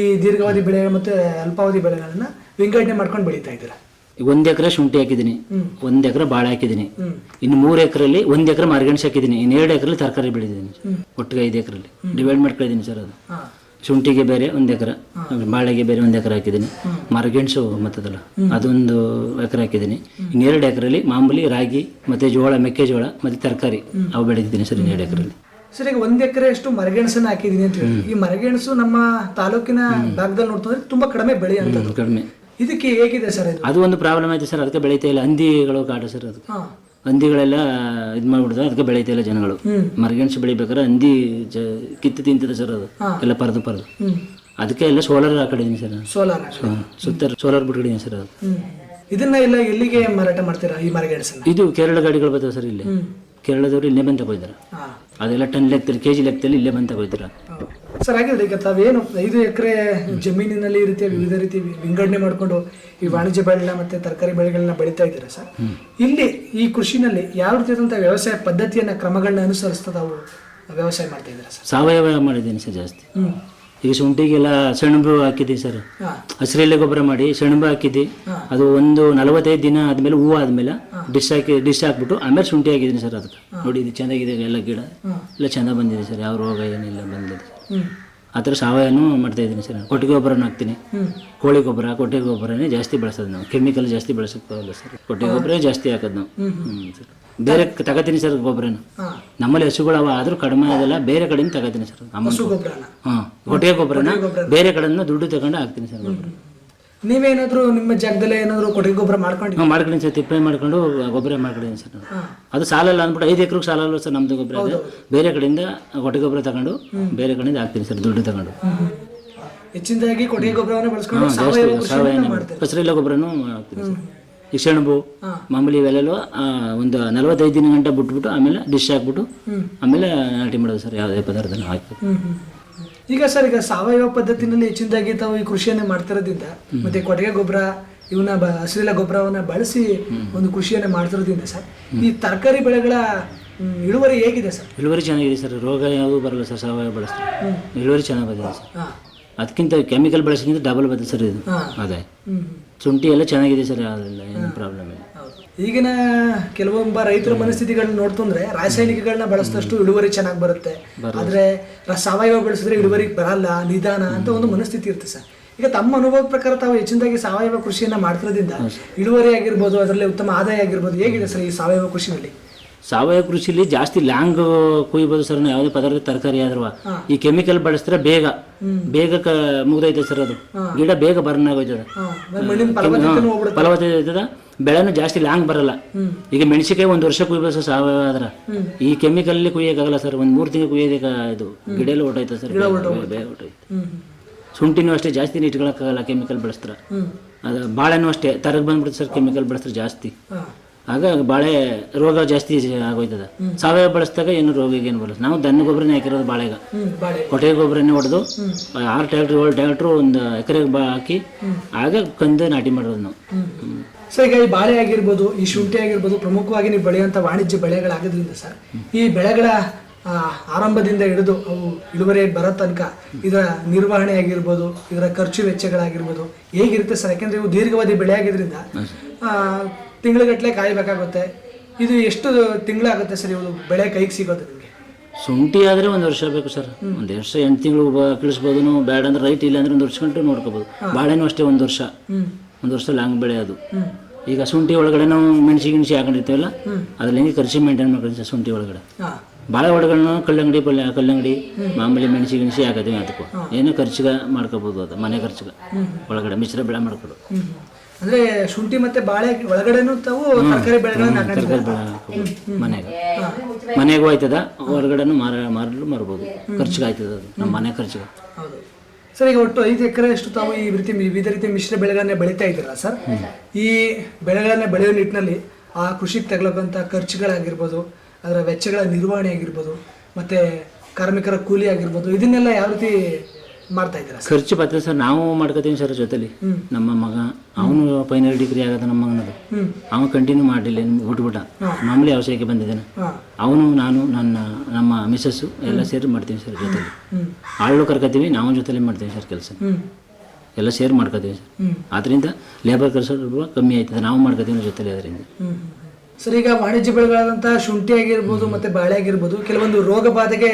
ಈ ದೀರ್ಘಾವಧಿ ಬೆಳೆ ಮತ್ತೆ ಅಲ್ಪಾವಧಿ ಬೆಳೆಗಳನ್ನ ವಿಂಗಡಣೆ ಮಾಡ್ಕೊಂಡು ಬೆಳೀತಾ ಇದ್ದೀರಾ? ಈಗ ಒಂದ್ ಎಕರೆ ಶುಂಠಿ ಹಾಕಿದ್ದೀನಿ. ಒಂದ್ ಎಕರೆ ಬಾಳೆ ಹಾಕಿದ್ದೀನಿ. ಇನ್ನು ಮೂರ್ ಎಕರೆಯಲ್ಲಿ ಒಂದ್ ಎಕರೆ ಮಾರ್ಗಣಿಸಿ ಹಾಕಿದ್ದೀನಿ. ಇನ್ನು ಎರಡು ಎಕರೆಲಿ ತರಕಾರಿ ಬೆಳೆದಿದ್ದೀನಿ ಒಟ್ಟಿಗೆ ಐದು ಎಕರೆಲಿ ಡಿವೈಡ್ ಮಾಡ್ಕೊಂಡಿದ್ದೀನಿ ಸರ್ ಅದು. ಶುಂಠಿಗೆ ಬೇರೆ ಒಂದು ಎಕರೆ ಬಾಳೆಗೆ ಬೇರೆ ಒಂದು ಎಕರೆ ಹಾಕಿದ್ದೀನಿ. ಮರಗೆಣಸು ಮತ್ತದಲ್ಲ ಅದೊಂದು ಎಕರೆ ಹಾಕಿದ್ದೀನಿ. ಇನ್ನೆರಡು ಎಕರೆಲಿ ಮಾಮೂಲಿ ರಾಗಿ ಮತ್ತೆ ಜೋಳ ಮೆಕ್ಕೆಜೋಳ ಮತ್ತೆ ತರಕಾರಿ ಅವು ಬೆಳೆದಿದ್ದೀನಿ ಸರ್ ಇನ್ನೆರಡು ಎರಡು ಎಕರೆಲಿ. ಸರ್ ಈಗ ಒಂದ್ ಎಕರೆ ಅಷ್ಟು ಮರಗೆಣಸನ್ನ ಹಾಕಿದೀನಿ ಅಂತ ಹೇಳಿ. ಈ ಮರಗೆಣಸು ನಮ್ಮ ತಾಲೂಕಿನ ಭಾಗದಲ್ಲಿ ನೋಡ್ತಂದ್ರೆ ತುಂಬಾ ಕಡಿಮೆ ಬೆಳೆಯುವಂಥದ್ದು ಕಡಿಮೆ. ಇದಕ್ಕೆ ಹೇಗಿದೆ ಸರ್ ಅದು ಒಂದು ಪ್ರಾಬ್ಲಮ್ ಐತೆ ಸರ್ ಅದಕ್ಕೆ ಬೆಳೀತಾ ಇಲ್ಲ. ಹಂದಿಗಳು ಕಾಟ ಸರ್ ಅದು. ಹಂದಿಗಳೆಲ್ಲ ಇದು ಮಾಡ್ಬಿಡ್ತಾರೆ ಅದಕ್ಕೆ ಬೆಳೀತಾ ಇಲ್ಲ ಜನಗಳು. ಮರಗೆಣಸು ಬೆಳಿಬೇಕಾದ್ರೆ ಹಂದಿ ಜ ಕಿತ್ತು ತಿಂತದೆ ಸರ್ ಅದು. ಎಲ್ಲ ಪರದು ಪರದು. ಅದಕ್ಕೆ ಎಲ್ಲ ಸೋಲಾರ್ ಹಾಕಿದ್ದೀನಿ ಸರ್ ಸೋಲಾರ್. ಸುತ್ತ ಸೋಲಾರ್ ಬಿಟ್ಕೊಂಡಿದ್ದೀನಿ ಸರ್ ಅದು. ಇದನ್ನ ಎಲ್ಲ ಎಲ್ಲಿಗೆ ಮಾರಾಟ ಮಾಡ್ತೀರಾ ಈ ಮರಗೆಣಸನ್ನ? ಇದು ಕೇರಳ ಗಾಡಿಗಳು ಬರ್ತಾವೆ ಸರ್ ಇಲ್ಲಿ. ಕೇರಳದವರು ಇಲ್ಲೇ ಬಂದು ತಗೋಯ್ತಾರೆ ಅದೆಲ್ಲ ಟನ್ ಲೆಕ್ಕದಲ್ಲಿ ಕೆ ಜಿ ಲೆಕ್ಕದಲ್ಲಿ ಇಲ್ಲೇ ಬಂದು ತಗೋಯ್ತಾರೆ ಸರ್ ಹಾಗಿದ್ರೆ ಈಗ ತಾವೇನು ಐದು ಎಕರೆ ಜಮೀನಿನಲ್ಲಿ ಈ ರೀತಿಯ ವಿವಿಧ ರೀತಿ ವಿಂಗಡಣೆ ಮಾಡಿಕೊಂಡು ಈ ವಾಣಿಜ್ಯ ಬೆಳೆಗಳನ್ನ ಮತ್ತೆ ತರಕಾರಿ ಬೆಳೆಗಳನ್ನ ಬೆಳೀತಾ ಇದ್ದೀರಾ ಸರ್? ಇಲ್ಲಿ ಈ ಕೃಷಿನಲ್ಲಿ ಯಾವ ರೀತಿಯಾದಂಥ ವ್ಯವಸಾಯ ಪದ್ಧತಿಯನ್ನ ಕ್ರಮಗಳನ್ನ ಅನುಸರಿಸ್ತಾ ತಾವು ವ್ಯವಸಾಯ ಮಾಡ್ತಾ ಇದ್ದೀರಾ ಸರ್? ಸಾವಯವ ಮಾಡಿದ್ದೀನಿ ಸರ್ ಜಾಸ್ತಿ. ಈಗ ಶುಂಠಿಗೆಲ್ಲ ಸೆಣಬು ಹಾಕಿದ್ದೀವಿ ಸರ್. ಹಸಿರೆಲೆ ಗೊಬ್ಬರ ಮಾಡಿ ಸೆಣಬು ಹಾಕಿದ್ದಿ ಅದು ಒಂದು ನಲವತ್ತೈದು ದಿನ ಆದಮೇಲೆ ಹೂವು ಆದಮೇಲೆ ಡಿಶ್ ಹಾಕಿ ಡಿಶ್ ಹಾಕ್ಬಿಟ್ಟು ಆಮೇಲೆ ಶುಂಠಿ ಹಾಕಿದ್ದೀನಿ ಸರ್ ಅದಕ್ಕೆ. ನೋಡಿ ಇದು ಚೆನ್ನಾಗಿದೆ ಎಲ್ಲ ಗಿಡ. ಎಲ್ಲ ಚೆನ್ನಾಗಿ ಬಂದಿದೆ ಸರ್. ಯಾವ ರೋಗ ಏನಿಲ್ಲ ಬಂದಿದೆ. ಆ ಥರ ಸಾವಯವನು ಮಾಡ್ತಾ ಇದ್ದೀನಿ ಸರ್. ಕೊಟ್ಟಿಗೆ ಗೊಬ್ಬರನ ಹಾಕ್ತೀನಿ. ಕೋಳಿ ಗೊಬ್ಬರ ಕೊಟ್ಟಿಗೆ ಗೊಬ್ಬರನೇ ಜಾಸ್ತಿ ಬಳಸೋದು ನಾವು. ಕೆಮಿಕಲ್ ಜಾಸ್ತಿ ಬಳಸೋಕ್ಕಾಗಲ್ಲ ಸರ್. ಕೊಟ್ಟಿಗೆ ಗೊಬ್ಬರ ಜಾಸ್ತಿ ಹಾಕೋದು ನಾವು. ಸರ್. ಬೇರೆ ತಗೋತೀನಿ ಸರ್ ಗೊಬ್ಬರನ. ನಮ್ಮಲ್ಲಿ ನಮ್ಮಲ್ಲಿ ಹಸುಗಳವ ಆದರೂ ಕಡಿಮೆ ಆಗೋಲ್ಲ ಬೇರೆ ಕಡೆಯಿಂದ ತಗೋತೀನಿ ಸರ್. ಅಮೌಂಟ್ ಹಾಂ ಕೊಟ್ಟಿಗೆ ಗೊಬ್ಬರನ ಬೇರೆ ಕಡೆಯಿಂದ ದುಡ್ಡು ತಗೊಂಡು ಹಾಕ್ತೀನಿ ಸರ್ ಗೊಬ್ಬರ. ನೀವೇನಾದ್ರೂ ನಿಮ್ಮ ಜಾಗದಲ್ಲೇ ಏನಾದರೂ ಕೊಟ್ಟಿಗೆ ಗೊಬ್ಬರ ಮಾಡ್ಕೊಂಡು ಮಾಡ್ಕೊಂಡು ಸರ್. ತಿಪ್ಪೆ ಮಾಡ್ಕೊಂಡು ಗೊಬ್ಬರ ಮಾಡ್ಕೊಂಡಿದ್ದೀನಿ ಸರ್ ನಾವು ಅದು ಸಾಲಲ್ಲ ಅಂದ್ಬಿಟ್ಟು ಐದು ಎಕರೆಗೆ ಸಾಲಲ್ಲ ಸರ್ ನಮ್ಮದು ಗೊಬ್ಬರ ಅದು. ಬೇರೆ ಕಡೆಯಿಂದ ಕೊಟ್ಟಿಗೆ ಗೊಬ್ಬರ ತಗೊಂಡು ಬೇರೆ ಕಡೆಯಿಂದ ಹಾಕ್ತೀನಿ ಸರ್ ದುಡ್ಡು ತಗೊಂಡು. ಹೆಚ್ಚಿನದಾಗಿ ಕೊಟ್ಟಿಗೆ ಗೊಬ್ಬರವನ್ನ ಬಳಸ್ಕೊಂಡು ಸಾವಯವ ಕೃಷಿಯನ್ನ ಗೊಬ್ಬರನೂ ಹಾಕ್ತೀನಿ ಸರ್. ಈ ಸೆಣಬು ಮಾಮೂಲಿ ಇವೆಲ್ಲವೂ ಒಂದು ನಲವತ್ತೈದು ದಿನ ಗಂಟೆ ಬಿಟ್ಬಿಟ್ಟು ಆಮೇಲೆ ಡಿಶ್ ಹಾಕ್ಬಿಟ್ಟು ಆಮೇಲೆ ನಾಟಿ ಮಾಡೋದು ಸರ್ ಯಾವುದೇ ಪದಾರ್ಥನ ಹಾಕಿ. ಈಗ ಸರ್ ಈಗ ಸಾವಯವ ಪದ್ಧತಿನಲ್ಲಿ ಹೆಚ್ಚಿನದಾಗಿ ತಾವು ಈ ಕೃಷಿಯನ್ನೇ ಮಾಡ್ತಿರೋದ್ರಿಂದ ಮತ್ತೆ ಕೊಟ್ಟಿಗೆ ಗೊಬ್ಬರ ಇವನ್ನ ಬ ಹಸಿರೆಲ್ಲ ಗೊಬ್ಬರವನ್ನ ಬಳಸಿ ಒಂದು ಕೃಷಿಯನ್ನ ಮಾಡ್ತಿರೋದ್ರಿಂದ ಸರ್ ಈ ತರಕಾರಿ ಬೆಳೆಗಳ ಇಳುವರಿ ಹೇಗಿದೆ ಸರ್? ಇಳುವರಿ ಚೆನ್ನಾಗಿದೆ ಸರ್. ರೋಗ ಯಾವುದು ಬರಲ್ಲ ಸರ್ ಸಾವಯವ ಬಳಸ್ತಾರೆ ಇಳುವರಿ ಚೆನ್ನಾಗಿ ಬಂದಿದೆ ಸರ್. ಅದಕ್ಕಿಂತ ಕೆಮಿಕಲ್ ಬಳಸಿಕೊಂಡು ಡಬಲ್ ಬಂದಿದೆ ಸರ್ ಇದು. ಅದೇ. ಶುಂಠಿ ಎಲ್ಲ ಚೆನ್ನಾಗಿದೆ ಸರ್ ಅದೆಲ್ಲ ಏನು ಪ್ರಾಬ್ಲಮ್ ಇಲ್ಲ. ಈಗಿನ ಕೆಲವೊಬ್ಬ ರೈತರ ಮನಸ್ಥಿತಿಗಳನ್ನ ನೋಡ್ತಂದ್ರೆ ರಾಸಾಯನಿಕಗಳನ್ನ ಬಳಸಿದಷ್ಟು ಇಳುವರಿ ಚೆನ್ನಾಗಿ ಬರುತ್ತೆ. ಆದ್ರೆ ಸಾವಯವ ಬೆಳೆಸಿದ್ರೆ ಇಳುವರಿ ಬರಲ್ಲ ನಿಧಾನ ಅಂತ ಒಂದು ಮನಸ್ಥಿತಿ ಇರುತ್ತೆ ಸರ್. ಈಗ ತಮ್ಮ ಅನುಭವದ ಪ್ರಕಾರ ತಾವು ಹೆಚ್ಚಿನದಾಗಿ ಸಾವಯವ ಕೃಷಿಯನ್ನ ಮಾಡ್ತಿರೋದ್ರಿಂದ ಇಳುವರಿ ಆಗಿರ್ಬೋದು ಅದರಲ್ಲಿ ಉತ್ತಮ ಆದಾಯ ಆಗಿರ್ಬೋದು ಹೇಗಿದೆ ಸರ್ ಈ ಸಾವಯವ ಕೃಷಿನಲ್ಲಿ? ಸಾವಯವ ಕೃಷಿಲಿ ಜಾಸ್ತಿ ಲ್ಯಾಂಗ್ ಕುಯ್ಬೋದು ಸರ್ ಯಾವುದೇ ಪದಾರ್ಥ ತರಕಾರಿ ಆದ್ರೂ. ಈ ಕೆಮಿಕಲ್ ಬಳಸಿದ್ರೆ ಬೇಗ ಬೇಗ ಮುಗ್ದೈತೆ ಸರ್ ಅದು. ಗಿಡ ಬೇಗ ಬರ್ನ್ ಆಗೋಯ್ತದ. ಫಲವತ್ತತೆ ಬೆಳೆನೂ ಜಾಸ್ತಿ ಲಾಂಗ್ ಬರಲ್ಲ. ಈಗ ಮೆಣಸಿಕಾಯಿ ಒಂದು ವರ್ಷ ಕುಯ್ಬೋದು ಸರ್ ಸಾವಯವ ಆದ್ರೆ. ಈ ಕೆಮಿಕಲ್ ಕುಯ್ಯಕ್ಕಾಗಲ್ಲ ಸರ್ ಒಂದು ಮೂರು ತಿಂಗಳು ಕುಯ್ಯೋದಕ್ಕೆ ಇದು ಗಿಡ ಎಲ್ಲ ಹೊಟ್ಟೈತೆ ಸರ್ ಬೇಗ ಹೊಟ್ಟೈತೆ ಶುಂಠಿನೂ ಅಷ್ಟೇ ಜಾಸ್ತಿ ಇಟ್ಕೊಳಕ್ಕಾಗಲ್ಲ ಕೆಮಿಕಲ್ ಬಳಸ್ತಾರೆ. ಅದು ಬಾಳೆನೂ ಅಷ್ಟೇ ತರಗ್ ಬಂದ್ಬಿಡುತ್ತೆ ಸರ್ ಕೆಮಿಕಲ್ ಬಳಸ್ತಾರೆ ಜಾಸ್ತಿ. ಆಗ ಬಾಳೆ ರೋಗ ಜಾಸ್ತಿ ಆಗೋಯ್ತದ. ಸಾವಯವ ಬಳಸಿದಾಗ ಏನು ರೋಗ ಏನು ಬರಲ್ಲ. ನಾವು ದನ ಗೊಬ್ಬರನೇ ಹಾಕಿರೋದು ಬಾಳೆಗ. ಕೊಟ್ಟಿಗೆ ಗೊಬ್ಬರನೇ ಹೊಡೆದು ಆರು ಟ್ಯಾಕ್ಟ್ರ್ ಏಳು ಟ್ಯಾಕ್ಟ್ರು ಒಂದು ಎಕರೆಗೆ ಬಾ ಹಾಕಿ ಆಗ ಕಂದು ನಾಟಿ ಮಾಡೋದು ನಾವು. ಸರ್ ಈಗ ಈ ಬಾಳೆ ಆಗಿರ್ಬೋದು ಈ ಶುಂಠಿ ಆಗಿರ್ಬೋದು ಪ್ರಮುಖವಾಗಿ ನೀವು ಬೆಳೆಯುವಂಥ ವಾಣಿಜ್ಯ ಬೆಳೆಗಳಾಗೋದ್ರಿಂದ ಸರ್ ಈ ಬೆಳೆಗಳ ಆರಂಭದಿಂದ ಹಿಡಿದು ಅವು ಇಳುವರಿ ಬರೋ ತನಕ ಇದರ ನಿರ್ವಹಣೆ ಆಗಿರ್ಬೋದು ಇದರ ಖರ್ಚು ವೆಚ್ಚಗಳಾಗಿರ್ಬೋದು ಹೇಗಿರುತ್ತೆ ಸರ್? ಯಾಕೆಂದ್ರೆ ಇವು ದೀರ್ಘಾವಧಿ ಬೆಳೆ ಆಗಿದ್ದರಿಂದ ತಿಂಗಳಗಟ್ಟಲೆ ಕಾಯಬೇಕಾಗುತ್ತೆ. ಇದು ಎಷ್ಟು ತಿಂಗಳಾಗುತ್ತೆ ಸರ್ ಇವು ಬೆಳೆ ಕೈಗೆ ಸಿಗೋದು ನಿಮಗೆ? ಶುಂಠಿ ಆದರೆ ಒಂದು ವರ್ಷ ಬೇಕು ಸರ್. ಒಂದು ವರ್ಷ ಎಂಟು ತಿಂಗಳು ಕಳಿಸ್ಬೋದು ಬೇಡ ಅಂದ್ರೆ ರೈಟ್ ಇಲ್ಲ ಅಂದ್ರೆ ಒಂದು ವರ್ಷ ಗಂಟು ನೋಡ್ಕೋಬೋದು. ಬಾಳೆನೂ ಅಷ್ಟೇ ಒಂದು ವರ್ಷ. ಒಂದು ವರ್ಷ ಲಾಂಗ್ ಬೆಳೆ ಅದು ಈಗ ಶುಂಠಿ ಒಳಗಡೆ ನಾವು ಮೆಣಸಿ ಗಿಣಸಿ ಹಾಕೊಂಡಿರ್ತೀವಲ್ಲ ಅದ್ರಲ್ಲಿ ಹೆಂಗೆ ಖರ್ಚು ಮೇಂಟೈನ್ ಮಾಡ್ಕೊಂಡು ಶುಂಠಿ ಒಳಗಡೆ. ಭಾಳ ಬಾಳೆ ಒಳಗಡೆ ಕಲ್ಲಂಗಡಿ ಪಲ್ಯ ಕಲ್ಲಂಗಡಿ ಮಾಮೂಲಿ ಮೆಣಸಿ ಗಿಣಸಿ ಹಾಕತ್ತೀವಿ ಅದಕ್ಕೂ. ಏನೋ ಖರ್ಚಿಗೆ ಮಾಡ್ಕೋಬೋದು ಅದು ಮನೆ ಖರ್ಚಿಗೆ. ಒಳಗಡೆ ಮಿಶ್ರ ಬೆಳೆ ಮಾಡ್ಕೊಡು. ಅಂದ್ರೆ ಶುಂಠಿ ಮತ್ತೆ ಬಾಳೆ ಒಳಗಡೆನೂ ತಾವು ತರಕಾರಿ ಬೆಳೆಗಳನ್ನ ಮನೆಗೆ. ಮನೆಗೂ ಆಯ್ತದ ಹೊರಗಡೆನೂ ಮಾರ ಮಾರಲು ಮಾರ್ಬೋದು. ಖರ್ಚಿಗೆ ಆಯ್ತದ ಅದು ನಮ್ಮ ಮನೆ ಖರ್ಚಿಗೆ. ಹೌದು. ಸರ್ ಈಗ ಒಟ್ಟು ಐದು ಎಕರೆ ಅಷ್ಟು ತಾವು ಈ ರೀತಿ ವಿವಿಧ ರೀತಿಯ ಮಿಶ್ರ ಬೆಳೆಗಳನ್ನ ಬೆಳೀತಾ ಇದ್ದೀರಾ ಸರ್? ಈ ಬೆಳೆಗಳನ್ನ ಬೆಳೆಯೋ ನಿಟ್ಟಿನಲ್ಲಿ ಆ ಕೃಷಿಗೆ ತಗಲಕ್ಕಂಥ ಖರ್ಚುಗಳಾಗಿರ್ಬೋದು ಅದರ ವೆಚ್ಚಗಳ ನಿರ್ವಹಣೆ ಆಗಿರ್ಬೋದು ಮತ್ತೆ ಕಾರ್ಮಿಕರ ಕೂಲಿ ಆಗಿರ್ಬೋದು ಇದನ್ನೆಲ್ಲ ಯಾವ ರೀತಿ ಮಾಡ್ತಾ ಇದ್ದೀರಾ ಸರ್? ಖರ್ಚು ಪತ್ರ ಸರ್ ನಾವು ಮಾಡ್ಕೋತೀವಿ ಸರ್ ಜೊತೆಲಿ. ನಮ್ಮ ಮಗ ಅವನು ಫೈನಲ್ ಡಿಗ್ರಿ ಆಗದ ನಮ್ಮ ಮಗನದು. ಹ್ಮ್. ಅವನು ಕಂಟಿನ್ಯೂ ಮಾಡಲಿಲ್ಲ ಬಿಟ್ಬಿಟ್ಟ ಮಾಮೂಲಿ ಅವಶ್ಯಕ್ಕೆ ಬಂದಿದ್ದಾನೆ. ಹಾಂ. ಅವನು ನಾನು ನನ್ನ ನಮ್ಮ ಮಿಸ್ಸಸ್ಸು ಎಲ್ಲ ಸೇರಿ ಮಾಡ್ತೀವಿ ಸರ್ ಜೊತೆಲಿ. ಹ್ಮ್. ಆಳು ಕರ್ಕೋತೀವಿ ನಾವು ಜೊತೆಲಿ ಮಾಡ್ತೀವಿ ಸರ್ ಕೆಲಸ. ಹ್ಮ್. ಎಲ್ಲ ಸೇರ್ ಮಾಡ್ಕೋತೀವಿ ಸರ್. ಆದ್ರಿಂದ ಆದ್ದರಿಂದ ಲೇಬರ್ ಖರ್ಚು ಸ್ವಲ್ಪ ಕಮ್ಮಿ ಆಯ್ತದೆ ನಾವು ಮಾಡ್ಕೋತೀವಿ ಜೊತೆಲಿ ಅದರಿಂದ ಹ್ಮ್. ಸರ್ ಈಗ ವಾಣಿಜ್ಯ ಬೆಳೆಗಳಾದಂತಹ ಶುಂಠಿ ಆಗಿರ್ಬೋದು ಮತ್ತೆ ಬಾಳೆ ಆಗಿರ್ಬೋದು ಕೆಲವೊಂದು ರೋಗ ಬಾಧೆಗೆ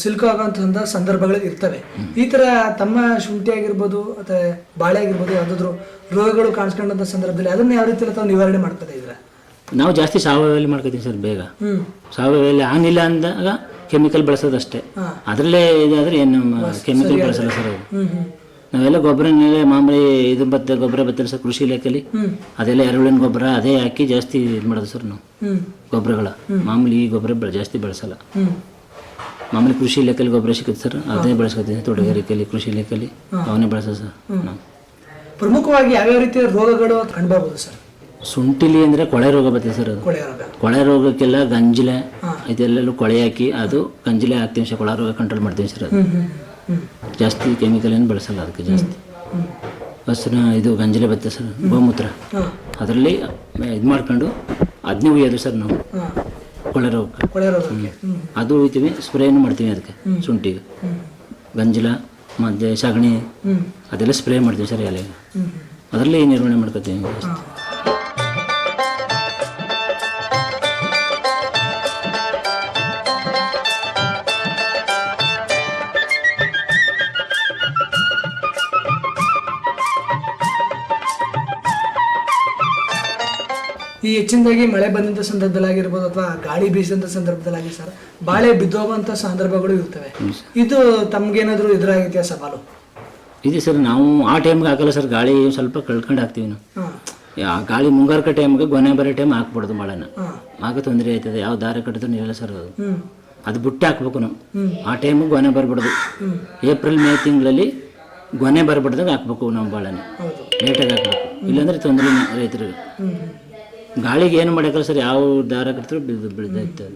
ಸಿಲುಕಾಗುವಂಥ ಸಂದರ್ಭಗಳು ಇರ್ತವೆ. ಈ ತರ ತಮ್ಮ ಶುಂಠಿ ಆಗಿರ್ಬೋದು ಅಥವಾ ಬಾಳೆ ಆಗಿರ್ಬೋದು ಯಾವ್ದಾದ್ರು ರೋಗಗಳು ಕಾಣಿಸ್ಕೊಂಡಂತ ಸಂದರ್ಭದಲ್ಲಿ ಅದನ್ನ ಯಾವ ರೀತಿ ತಾವು ನಿವಾರಣೆ ಮಾಡ್ತಾರೆ ಇದ್ರ? ನಾವು ಜಾಸ್ತಿ ಸಾವಯವಲ್ಲಿ ಮಾಡ್ಕೋತೀವಿ ಸರ್ ಬೇಗ. ಸಾವಯವ ಸಾವಯವಲ್ಲಿ ಆಗಿಲ್ಲ ಅಂದಾಗ ಕೆಮಿಕಲ್ ಬಳಸೋದಷ್ಟೇ. ಅದರಲ್ಲೇ ಇದಾದ್ರೆ ಏನು ಕೆಮಿಕಲ್ ಬಳಸಲ್ಲ ಸರ್ ನಾವೆಲ್ಲ ಗೊಬ್ಬರ ಮಾಮೂಲಿ ಇದು ಬತ್ತ ಗೊಬ್ಬರ ಬತ್ತಲ್ಲ ಸರ್ ಕೃಷಿ ಇಲಾಖೆಯಲ್ಲಿ ಅದೆಲ್ಲ ಎರೆಹುಳಿನ ಗೊಬ್ಬರ ಅದೇ ಹಾಕಿ ಜಾಸ್ತಿ ಇದು ಮಾಡೋದು ಸರ್ ನಾವು. ಗೊಬ್ಬರಗಳ. ಮಾಮೂಲಿ ಈ ಗೊಬ್ಬರ ಜಾಸ್ತಿ ಬಳಸಲ್ಲ. ಮಾಮೂಲಿ ಕೃಷಿ ಇಲಾಖೆಯಲ್ಲಿ ಗೊಬ್ಬರ ಸಿಗುತ್ತೆ ಸರ್. ಅದನ್ನೇ ಬಳಸ್ಕೊತೀವಿ ತೋಟಗಾರಿಕೆಯಲ್ಲಿ ಕೃಷಿ ಇಲಾಖೆಯಲ್ಲಿ ಅವನ್ನೇ ಬಳಸೋದು ಸರ್. ನಾವು ಪ್ರಮುಖವಾಗಿ ಯಾವ್ಯಾವ ರೀತಿಯ ರೋಗಗಳು ಕಂಡುಬರ್ಬೋದು ಸರ್? ಸುಂಟಿಲಿ ಅಂದರೆ ಕೊಳೆ ರೋಗ ಬರ್ತದೆ ಸರ್ ಅದು. ಕೊಳೆ ರೋಗ. ಕೊಳೆ ರೋಗಕ್ಕೆಲ್ಲ ಗಂಜಿಲೆ ಇದೆಲ್ಲೆಲ್ಲೂ ಕೊಳೆ ಹಾಕಿ ಅದು ಗಂಜಿಲೆ ಹಾಕ್ತೀವಿ ಸರ್ ಕೊಳೆ ರೋಗ ಕಂಟ್ರೋಲ್ ಮಾಡ್ತೀವಿ ಸರ್ ಅದು. ಜಾಸ್ತಿ ಕೆಮಿಕಲ್ ಏನು ಬಳಸಲ್ಲ ಅದಕ್ಕೆ ಜಾಸ್ತಿ. ಹಸಿನ ಇದು ಗಂಜಲೆ ಬರ್ತದೆ ಸರ್ ಗೋಮೂತ್ರ. ಅದರಲ್ಲಿ ಇದು ಮಾಡ್ಕೊಂಡು ಅದನ್ನೇ ಉಯ್ಯೋದು ಸರ್ ನಾವು. ಕೊಳೆ ರೋಗಕ್ಕೆ ಕೊಳೆ ರೋಗಕ್ಕೆ ಹ್ಮ್. ಅದು ಉಳಿತೀವಿ ಸ್ಪ್ರೇನು ಮಾಡ್ತೀವಿ ಅದಕ್ಕೆ ಶುಂಠಿಗೆ. ಗಂಜಲ ಮತ್ತೆ ಸಗಣಿ ಅದೆಲ್ಲ ಸ್ಪ್ರೇ ಮಾಡ್ತೀವಿ ಸರ್ ಎಲೆಗೆ ಏನು ಅದರಲ್ಲಿ ನಿರ್ವಹಣೆ ಮಾಡ್ಕೊತೀವಿ. ಹೆಚ್ಚಿನದಾಗಿ ಮಳೆ ಬಂದಂಥ ಸಂದರ್ಭದಲ್ಲಾಗಿರ್ಬೋದು ಅಥವಾ ಗಾಳಿ ಬೀಸಿದಂಥ ಸಂದರ್ಭದಲ್ಲಾಗಿ ಸರ್ ಬಾಳೆ ಬಿದ್ದೋಗುವಂಥ ಸಂದರ್ಭಗಳು ಇರ್ತವೆ. ಇದು ತಮ್ಗೇನಾದರೂ ಎದುರಾಗಿದೆಯಾ ಸವಾಲು? ಇದೆ ಸರ್ ನಾವು ಆ ಟೈಮ್ಗೆ ಹಾಕಲ್ಲ ಸರ್ ಗಾಳಿ ಸ್ವಲ್ಪ ಕಳ್ಕೊಂಡು ಹಾಕ್ತೀವಿ ನಾವು. ಆ ಗಾಳಿ ಮುಂಗಾರ್ಕ ಟೈಮ್ಗೆ ಗೊನೆ ಬರೋ ಟೈಮ್ ಹಾಕ್ಬಾರ್ದು ಮಳೆನ ಆಗ ತೊಂದರೆ ಆಯ್ತದೆ ಯಾವ ದಾರ ಕಟ್ಟಿದ್ರು ನೀರಲ್ಲ ಸರ್ ಅದು. ಅದು ಬುಟ್ಟಿ ಹಾಕ್ಬೇಕು ನಾವು. ಆ ಟೈಮಿಗೆ ಗೊನೆ ಬರಬಾರ್ದು. ಏಪ್ರಿಲ್ ಮೇ ತಿಂಗಳಲ್ಲಿ ಗೊನೆ ಬರಬಾರ್ದಾಗ ಹಾಕ್ಬೇಕು ನಾವು ಬಾಳೆನ. ಲೇಟಾಗಿ ಹಾಕ್ಬೇಕು. ಇಲ್ಲಾಂದ್ರೆ ತೊಂದರೆ ರೈತರಿಗೆ. ಗಾಳಿಗೆ ಏನು ಮಾಡಕ್ಕಲ್ಲ ಸರ್ ಯಾವ ದಾರ ಕಟ್ಟಿದ್ರು ಬಿದ್ದು ಬಿಡ್ದೈತೆ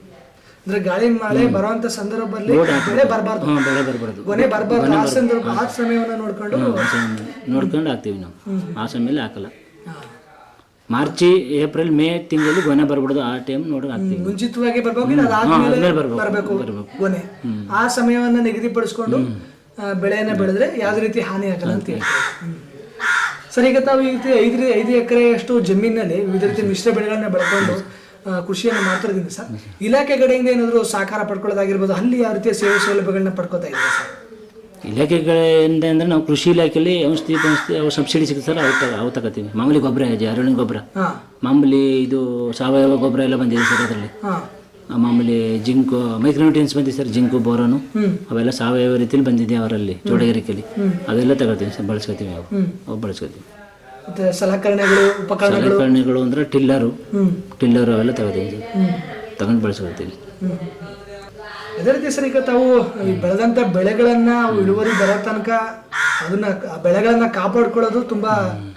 ಅಂದ್ರೆ ಗಾಳಿ ಮಳೆ ಬರುವಂತ ಸಂದರ್ಭದಲ್ಲಿ ಬೆಳೆ ಬರಬಾರ್ದು. ಹಾಂ ಬೆಳೆ ಬರ್ಬಾರ್ದು. ಕೊನೆ ಬರಬಾರ್ದು. ಆ ಸಂದರ್ಭ ಆ ಸಮಯವನ್ನ ನೋಡ್ಕೊಂಡು ನೋಡ್ಕೊಂಡು ಹಾಕ್ತೀವಿ ನಾವು. ಆ ಸಮಯದಲ್ಲಿ ಹಾಕಲ್ಲ. ಮಾರ್ಚ್ ಏಪ್ರಿಲ್ ಮೇ ತಿಂಗಳಲ್ಲಿ ಗೊನೆ ಬರ್ಬಿಡೋದು. ಆ ಟೈಮ್ ನೋಡಿ ಹಾಕ್ತೀವಿ ಮುಂಚಿತವಾಗಿ ಬರ್ಬೇಕು ಅದಾದ್ಮೇಲೆ ಬರಬೇಕು. ಬರ್ಬೇಕು. ಕೊನೆ ಆ ಸಮಯವನ್ನ ನಿಗದಿಪಡಿಸ್ಕೊಂಡು ಬೆಳೆಯನ್ನ ಬೆಳೆದ್ರೆ ಯಾವ್ದು ರೀತಿ ಹಾನಿ ಆಗಲ್ಲ ಅಂತ. ಸರ್ ಈಗ ತಾವು ಈ ರೀತಿ ಐದು ಐದು ಎಕರೆಯಷ್ಟು ಜಮೀನಿನಲ್ಲಿ ವಿವಿಧ ರೀತಿ ಮಿಶ್ರ ಬೆಳೆಗಳನ್ನ ಬೆಳ್ಕೊಂಡು ಕೃಷಿಯನ್ನು ಮಾಡ್ತಿರೋದ್ರಿಂದ ಸರ್ ಇಲಾಖೆ ಕಡೆಯಿಂದ ಏನಾದರೂ ಸಹಕಾರ ಪಡ್ಕೊಳ್ಳೋದಾಗಿರ್ಬೋದು ಅಲ್ಲಿ ಯಾವ ರೀತಿಯ ಸೇವೆ ಸೌಲಭ್ಯಗಳನ್ನ ಪಡ್ಕೊತಾ ಇದ್ದೀವಿ ಸರ್? ಇಲಾಖೆಗಳಿಂದ ಅಂದರೆ ನಾವು ಕೃಷಿ ಇಲಾಖೆಯಲ್ಲಿ ಔಷಧಿ ಸಂಸ್ಥೆ ಅವು ಸಬ್ಸಿಡಿ ಸಿಗ್ತಾರೆ ಅವು ತ- ಅವು ತಗೋತೀವಿ. ಮಾಮೂಲಿ ಗೊಬ್ಬರ ಅರಣ್ಯ ಗೊಬ್ಬರ. ಹಾಂ. ಮಾಮೂಲಿ ಇದು ಸಾವಯವ ಗೊಬ್ಬರ ಎಲ್ಲ ಬಂದಿದೆ ಸರ್ ಅದರಲ್ಲಿ. ಮಾಮೂಲಿ ಜಿಂಕು ಮೈಕ್ರೋನ್ಯೂಟ್ರಿಯನ್ಸ್ ಬಂದಿದೆ ಸರ್ ಜಿಂಕು ಬೋರನು. ಅವೆಲ್ಲ ಸಾವಯವ ರೀತಿಯಲ್ಲಿ ಬಂದಿದೆ ಅವರಲ್ಲಿ ತೋಟಗಾರಿಕೆಯಲ್ಲಿ ಅದೆಲ್ಲ ತಗೊಳ್ತೀವಿ ಸರ್ ಬಳಸ್ಕೊತೀವಿ ನಾವು. ಬಳಸ್ಕೊತೀವಿ ಸಲಕರಣೆಗಳು ಸಲಕರಣೆಗಳು ಅಂದ್ರೆ ಟಿಲ್ಲರು. ಟಿಲ್ಲರು ಅವೆಲ್ಲ ತಗೋತೀವಿ ಸರ್. ತಗೊಂಡು ಬಳಸ್ಕೊಳ್ತೀವಿ. ಅದೇ ರೀತಿ ಸರ್ ಈಗ ತಾವು ಈ ಬೆಳೆದಂತ ಬೆಳೆಗಳನ್ನ ಇಳುವರಿ ಬರೋ ತನಕ ಅದನ್ನ ಬೆಳೆಗಳನ್ನ ಕಾಪಾಡ್ಕೊಳ್ಳೋದು ತುಂಬಾ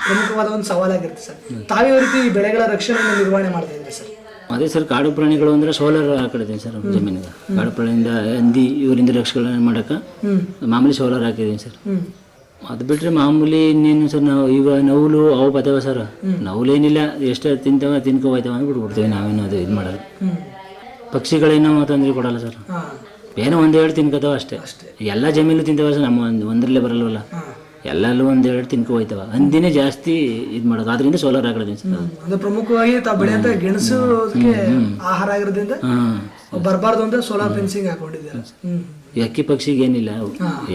ಪ್ರಮುಖವಾದ ಒಂದು ಸವಾಲಾಗಿರುತ್ತೆ ಸರ್. ತಾವೇ ರೀತಿ ಈ ಬೆಳೆಗಳ ರಕ್ಷಣೆಯನ್ನು ನಿರ್ವಹಣೆ ಮಾಡ್ತಾ ಇದ್ದೀರಿ ಸರ್? ಅದೇ ಸರ್ ಕಾಡು ಪ್ರಾಣಿಗಳು ಅಂದ್ರೆ ಸೋಲಾರ್ ಹಾಕಿದ್ದೀನಿ ಸರ್ ಜಮೀನಿಗೆ. ಕಾಡು ಪ್ರಾಣಿಯಿಂದ ಹಂದಿ ಇವರಿಂದ ರಕ್ಷಣೆ ಮಾಡೋಕೆ ಹ್ಮ್. ಮಾಮೂಲಿ ಸೋಲಾರ್ ಹಾಕಿದ್ದೀನಿ ಸರ್. ಅದು ಬಿಟ್ರೆ ಮಾಮೂಲಿ ಇನ್ನೇನು ಸರ್ ನಾವು ಈಗ ನೌಲು ಅವು ಬತ್ತವ ಸರ್. ಏನಿಲ್ಲ ಎಷ್ಟು ತಿಂತಾವ ತಿನ್ಕೊ ಹೋಯ್ತಾವ ಅಂತ ಬಿಟ್ಬಿಡ್ತೀವಿ ನಾವೇನು ಅದು ಇದು ಮಾಡಲ್ಲ. ಪಕ್ಷಿಗಳೇನೋ ತೊಂದರೆ ಕೊಡಲ್ಲ ಸರ್. ಏನೋ ಒಂದೆರಡು ತಿನ್ಕೋತಾವ ಅಷ್ಟೇ. ಅಷ್ಟೇ. ಎಲ್ಲ ಜಮೀನು ತಿಂತಾವ ಸರ್ ನಮ್ಮ ಒಂದು ಒಂದರಲ್ಲೇ ಬರಲ್ವಲ್ಲ. ಎಲ್ಲಲ್ಲೂ ಒಂದೆರಡು ತಿನ್ಕೊ ಹೋಯ್ತವ. ಹಂದಿನೇ ಜಾಸ್ತಿ ಇದು ಮಾಡೋದು. ಅದರಿಂದ ಸೋಲಾರ್ ಸರ್ ಅಂದ್ರೆ ಪ್ರಮುಖವಾಗಿ ತಾವು ಬೆಳೆಯಂತ ಗೆಣಸುಗೆ ಆಹಾರ ಆಗಿರೋದ್ರಿಂದ ಬರಬಾರ್ದು ಅಂತ ಸೋಲಾರ್ ಫೆನ್ಸಿಂಗ್ ಹಾಕೊಂಡಿದ್ದಾರೆ. ಈ ಅಕ್ಕಿ ಪಕ್ಷಿಗೆ ಏನಿಲ್ಲ.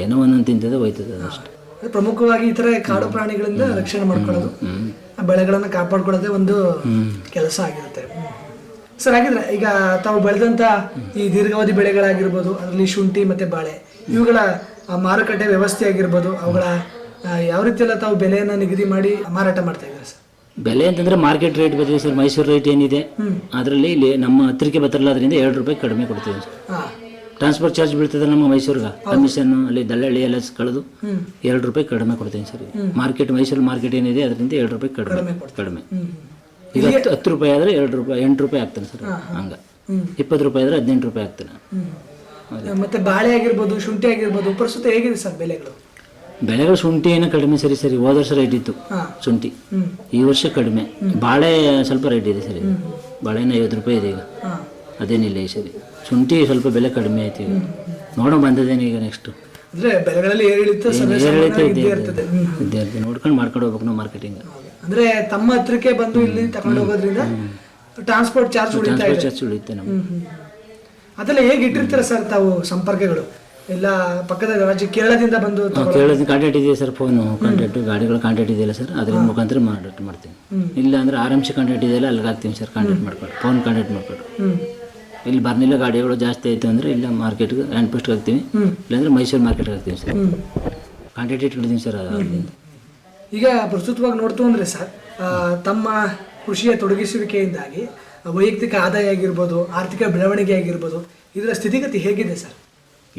ಏನೋ ಒಂದೊಂದು ತಿಂತದ ಹೋಯ್ತದ ಅದು ಅಷ್ಟೇ. ಪ್ರಮುಖವಾಗಿ ಈ ತರ ಕಾಡು ಪ್ರಾಣಿಗಳಿಂದ ರಕ್ಷಣೆ ಮಾಡ್ಕೊಳ್ಳೋದು. ಆ ಬೆಳೆಗಳನ್ನ ಕಾಪಾಡ್ಕೊಳ್ಳೋದೇ ಒಂದು ಕೆಲಸ ಆಗಿರುತ್ತೆ. ಸರ್ ಹಾಗಿದ್ರೆ ಈಗ ತಾವು ಬೆಳೆದಂತ ಈ ದೀರ್ಘಾವಧಿ ಬೆಳೆಗಳಾಗಿರ್ಬೋದು ಅದರಲ್ಲಿ ಶುಂಠಿ ಮತ್ತೆ ಬಾಳೆ ಇವುಗಳ ಮಾರುಕಟ್ಟೆ ವ್ಯವಸ್ಥೆ ಆಗಿರ್ಬೋದು ಅವುಗಳ ಯಾವ ರೀತಿ ಎಲ್ಲ ತಾವು ಬೆಲೆಯನ್ನ ನಿಗದಿ ಮಾಡಿ ಮಾರಾಟ ಮಾಡ್ತಾ ಇದ್ದಾರೆ ಸರ್? ಬೆಲೆ ಅಂತಂದ್ರೆ ಮಾರ್ಕೆಟ್ ರೇಟ್ ಬರ್ತೀವಿ ಸರ್ ಮೈಸೂರು ರೇಟ್ ಏನಿದೆ ಅದರಲ್ಲಿ ಇಲ್ಲಿ ನಮ್ಮ ಹತ್ತಿರಕ್ಕೆ ಬರ್ತಾರಲ್ಲ ಅದರಿಂದ ಎರಡು ರೂಪಾಯಿ ಕಡಿಮೆ ಕೊಡ್ತೀವಿ ಸರ್. ಟ್ರಾನ್ಸ್ಪೋರ್ಟ್ ಚಾರ್ಜ್ ಬೀಳ್ತದೆ ನಮ್ಮ ಮೈಸೂರಿಗೆ. ಕಮಿಷನ್ ಅಲ್ಲಿ ದಲ್ಲಾಳಿ ಎಲ್ಲ ಕಳೆದು ಎರಡು ರೂಪಾಯಿ ಕಡಿಮೆ ಕೊಡ್ತೀನಿ ಸರ್. ಮಾರ್ಕೆಟ್ ಮೈಸೂರು ಮಾರ್ಕೆಟ್ ಏನಿದೆ ಅದರಿಂದ ಎರಡು ರೂಪಾಯಿ ಕಡಿಮೆ. ಕಡಿಮೆ ಈಗ ಹತ್ತು ಹತ್ತು ರೂಪಾಯಿ ಆದರೆ ಎರಡು ರೂಪಾಯಿ ಎಂಟು ರೂಪಾಯಿ ಆಗ್ತಾನೆ ಸರ್. ಹಂಗ. ಇಪ್ಪತ್ತು ರೂಪಾಯಿ ಆದರೆ ಹದಿನೆಂಟು ರೂಪಾಯಿ ಆಗ್ತಾನೆ ಮತ್ತೆ ಬಾಳೆ ಆಗಿರ್ಬೋದು ಶುಂಠಿ ಆಗಿರ್ಬೋದು ಪ್ರಸ್ತುತ ಹೇಗಿದೆ ಸರ್ ಬೆಲೆಗಳು? ಬೆಳೆಗಳು ಶುಂಠಿ ಏನೋ ಕಡಿಮೆ ಸರಿ ಸರಿ ಹೋದ ವರ್ಷ ರೇಟ್ ಇತ್ತು ಶುಂಠಿ. ಈ ವರ್ಷ ಕಡಿಮೆ. ಬಾಳೆ ಸ್ವಲ್ಪ ರೇಟ್ ಇದೆ ಸರಿ. ಬಾಳೆನ ಐವತ್ತು ರೂಪಾಯಿ ಇದೆ ಈಗ. ಅದೇನಿಲ್ಲ ಈ ಸರಿ. ಶುಂಠಿ ಸ್ವಲ್ಪ ಬೆಲೆ ಕಡಿಮೆ ಆಯ್ತು ಈಗ. ನೋಡೋ ಬಂದದೇನು ಈಗ ನೆಕ್ಸ್ಟ್ ಅಂದ್ರೆ ಬೆಲೆಗಳಲ್ಲಿ ಏರಿಳಿತ ಇದ್ದೇ ಇರ್ತದೆ. ನೋಡ್ಕೊಂಡು ಮಾಡ್ಕೊಂಡು ಹೋಗ್ಬೇಕು ನಾವು ಮಾರ್ಕೆಟಿಂಗ್ ಅಂದ್ರೆ ತಮ್ಮ ಹತ್ರಕ್ಕೆ ಬಂದು ಇಲ್ಲಿ ತಗೊಂಡು ಹೋಗೋದ್ರಿಂದ ಟ್ರಾನ್ಸ್ಪೋರ್ಟ್ ಚಾರ್ಜ್ ಉಳಿತಾ ಇದೆ. ಟ್ರಾನ್ಸ್ಪೋರ್ಟ್ ಚಾರ್ಜ್ ಉಳಿಯುತ್ತೆ ನಮ್ಗೆ. ಅದೆಲ್ಲ ಹೇಗೆ ಇಟ್ಟಿರ್ತೀರ ಸರ್ ತಾವು ಸಂಪರ್ಕಗಳು? ಎಲ್ಲ ಪಕ್ಕದ ರಾಜ್ಯ ಕೇರಳದಿಂದ ಬಂದು ಕೇರಳದಿಂದ ಕಾಂಟ್ಯಾಕ್ಟ್ ಇದೆಯಾ ಸರ್ ಫೋನು ಕಾಂಟ್ಯಾಕ್ಟ್ ಗಾಡಿಗಳ ಕಾಂಟ್ಯಾಕ್ಟ್ ಇದೆಯಲ್ಲ ಸರ್ ಅದ್ರ ಮುಖಾಂತರ ಮಾರ್ಕೆಟ್ ಮಾಡ್ತೀನಿ. ಇಲ್ಲ ಅಂದ್ರೆ ಆರಾಮ್ಸೆ ಕಾಂಟ್ಯಾಕ್ಟ್ ಇದೆಯಲ್ಲ ಅಲ್ಲಿಗೆ ಹಾಕ್ತೀನಿ ಸರ್ ಕಾಂಟ್ಯಾಕ್ಟ್ ಮಾಡ್ಕೊಂಡು. ಫೋನ್ ಕಾಂಟ್ಯಾಕ್ಟ್ ಮಾಡ್ಕೊಡು. ಇಲ್ಲಿ ಬರ್ನಿಲ್ಲ ಗಾಡಿಗಳು ಜಾಸ್ತಿ ಆಯ್ತು ಅಂದ್ರೆ ಇಲ್ಲ ಮಾರ್ಕೆಟ್ಗೆ ಹ್ಯಾಂಡ್ ಪೋಸ್ಟ್ಗೆ ಹಾಕ್ತೀವಿ. ಇಲ್ಲಾಂದ್ರೆ ಮೈಸೂರು ಮಾರ್ಕೆಟ್ ಹಾಕ್ತೀವಿ ಸರ್ ಕಾಂಟ್ಯಾಕ್ಟ್ ಇಟ್ಕೊಂಡಿದ್ದೀನಿ ಸರ್ ಅಲ್ಲಿಂದ ಈಗ ಪ್ರಸ್ತುತವಾಗಿ ನೋಡ್ತು ಅಂದ್ರೆ ಸರ್ ತಮ್ಮ ಕೃಷಿಯ ತೊಡಗಿಸುವಿಕೆಯಿಂದಾಗಿ ವೈಯಕ್ತಿಕ ಆದಾಯ ಆಗಿರ್ಬೋದು ಆರ್ಥಿಕ ಬೆಳವಣಿಗೆ ಆಗಿರ್ಬೋದು ಇದರ ಸ್ಥಿತಿಗತಿ ಹೇಗಿದೆ ಸರ್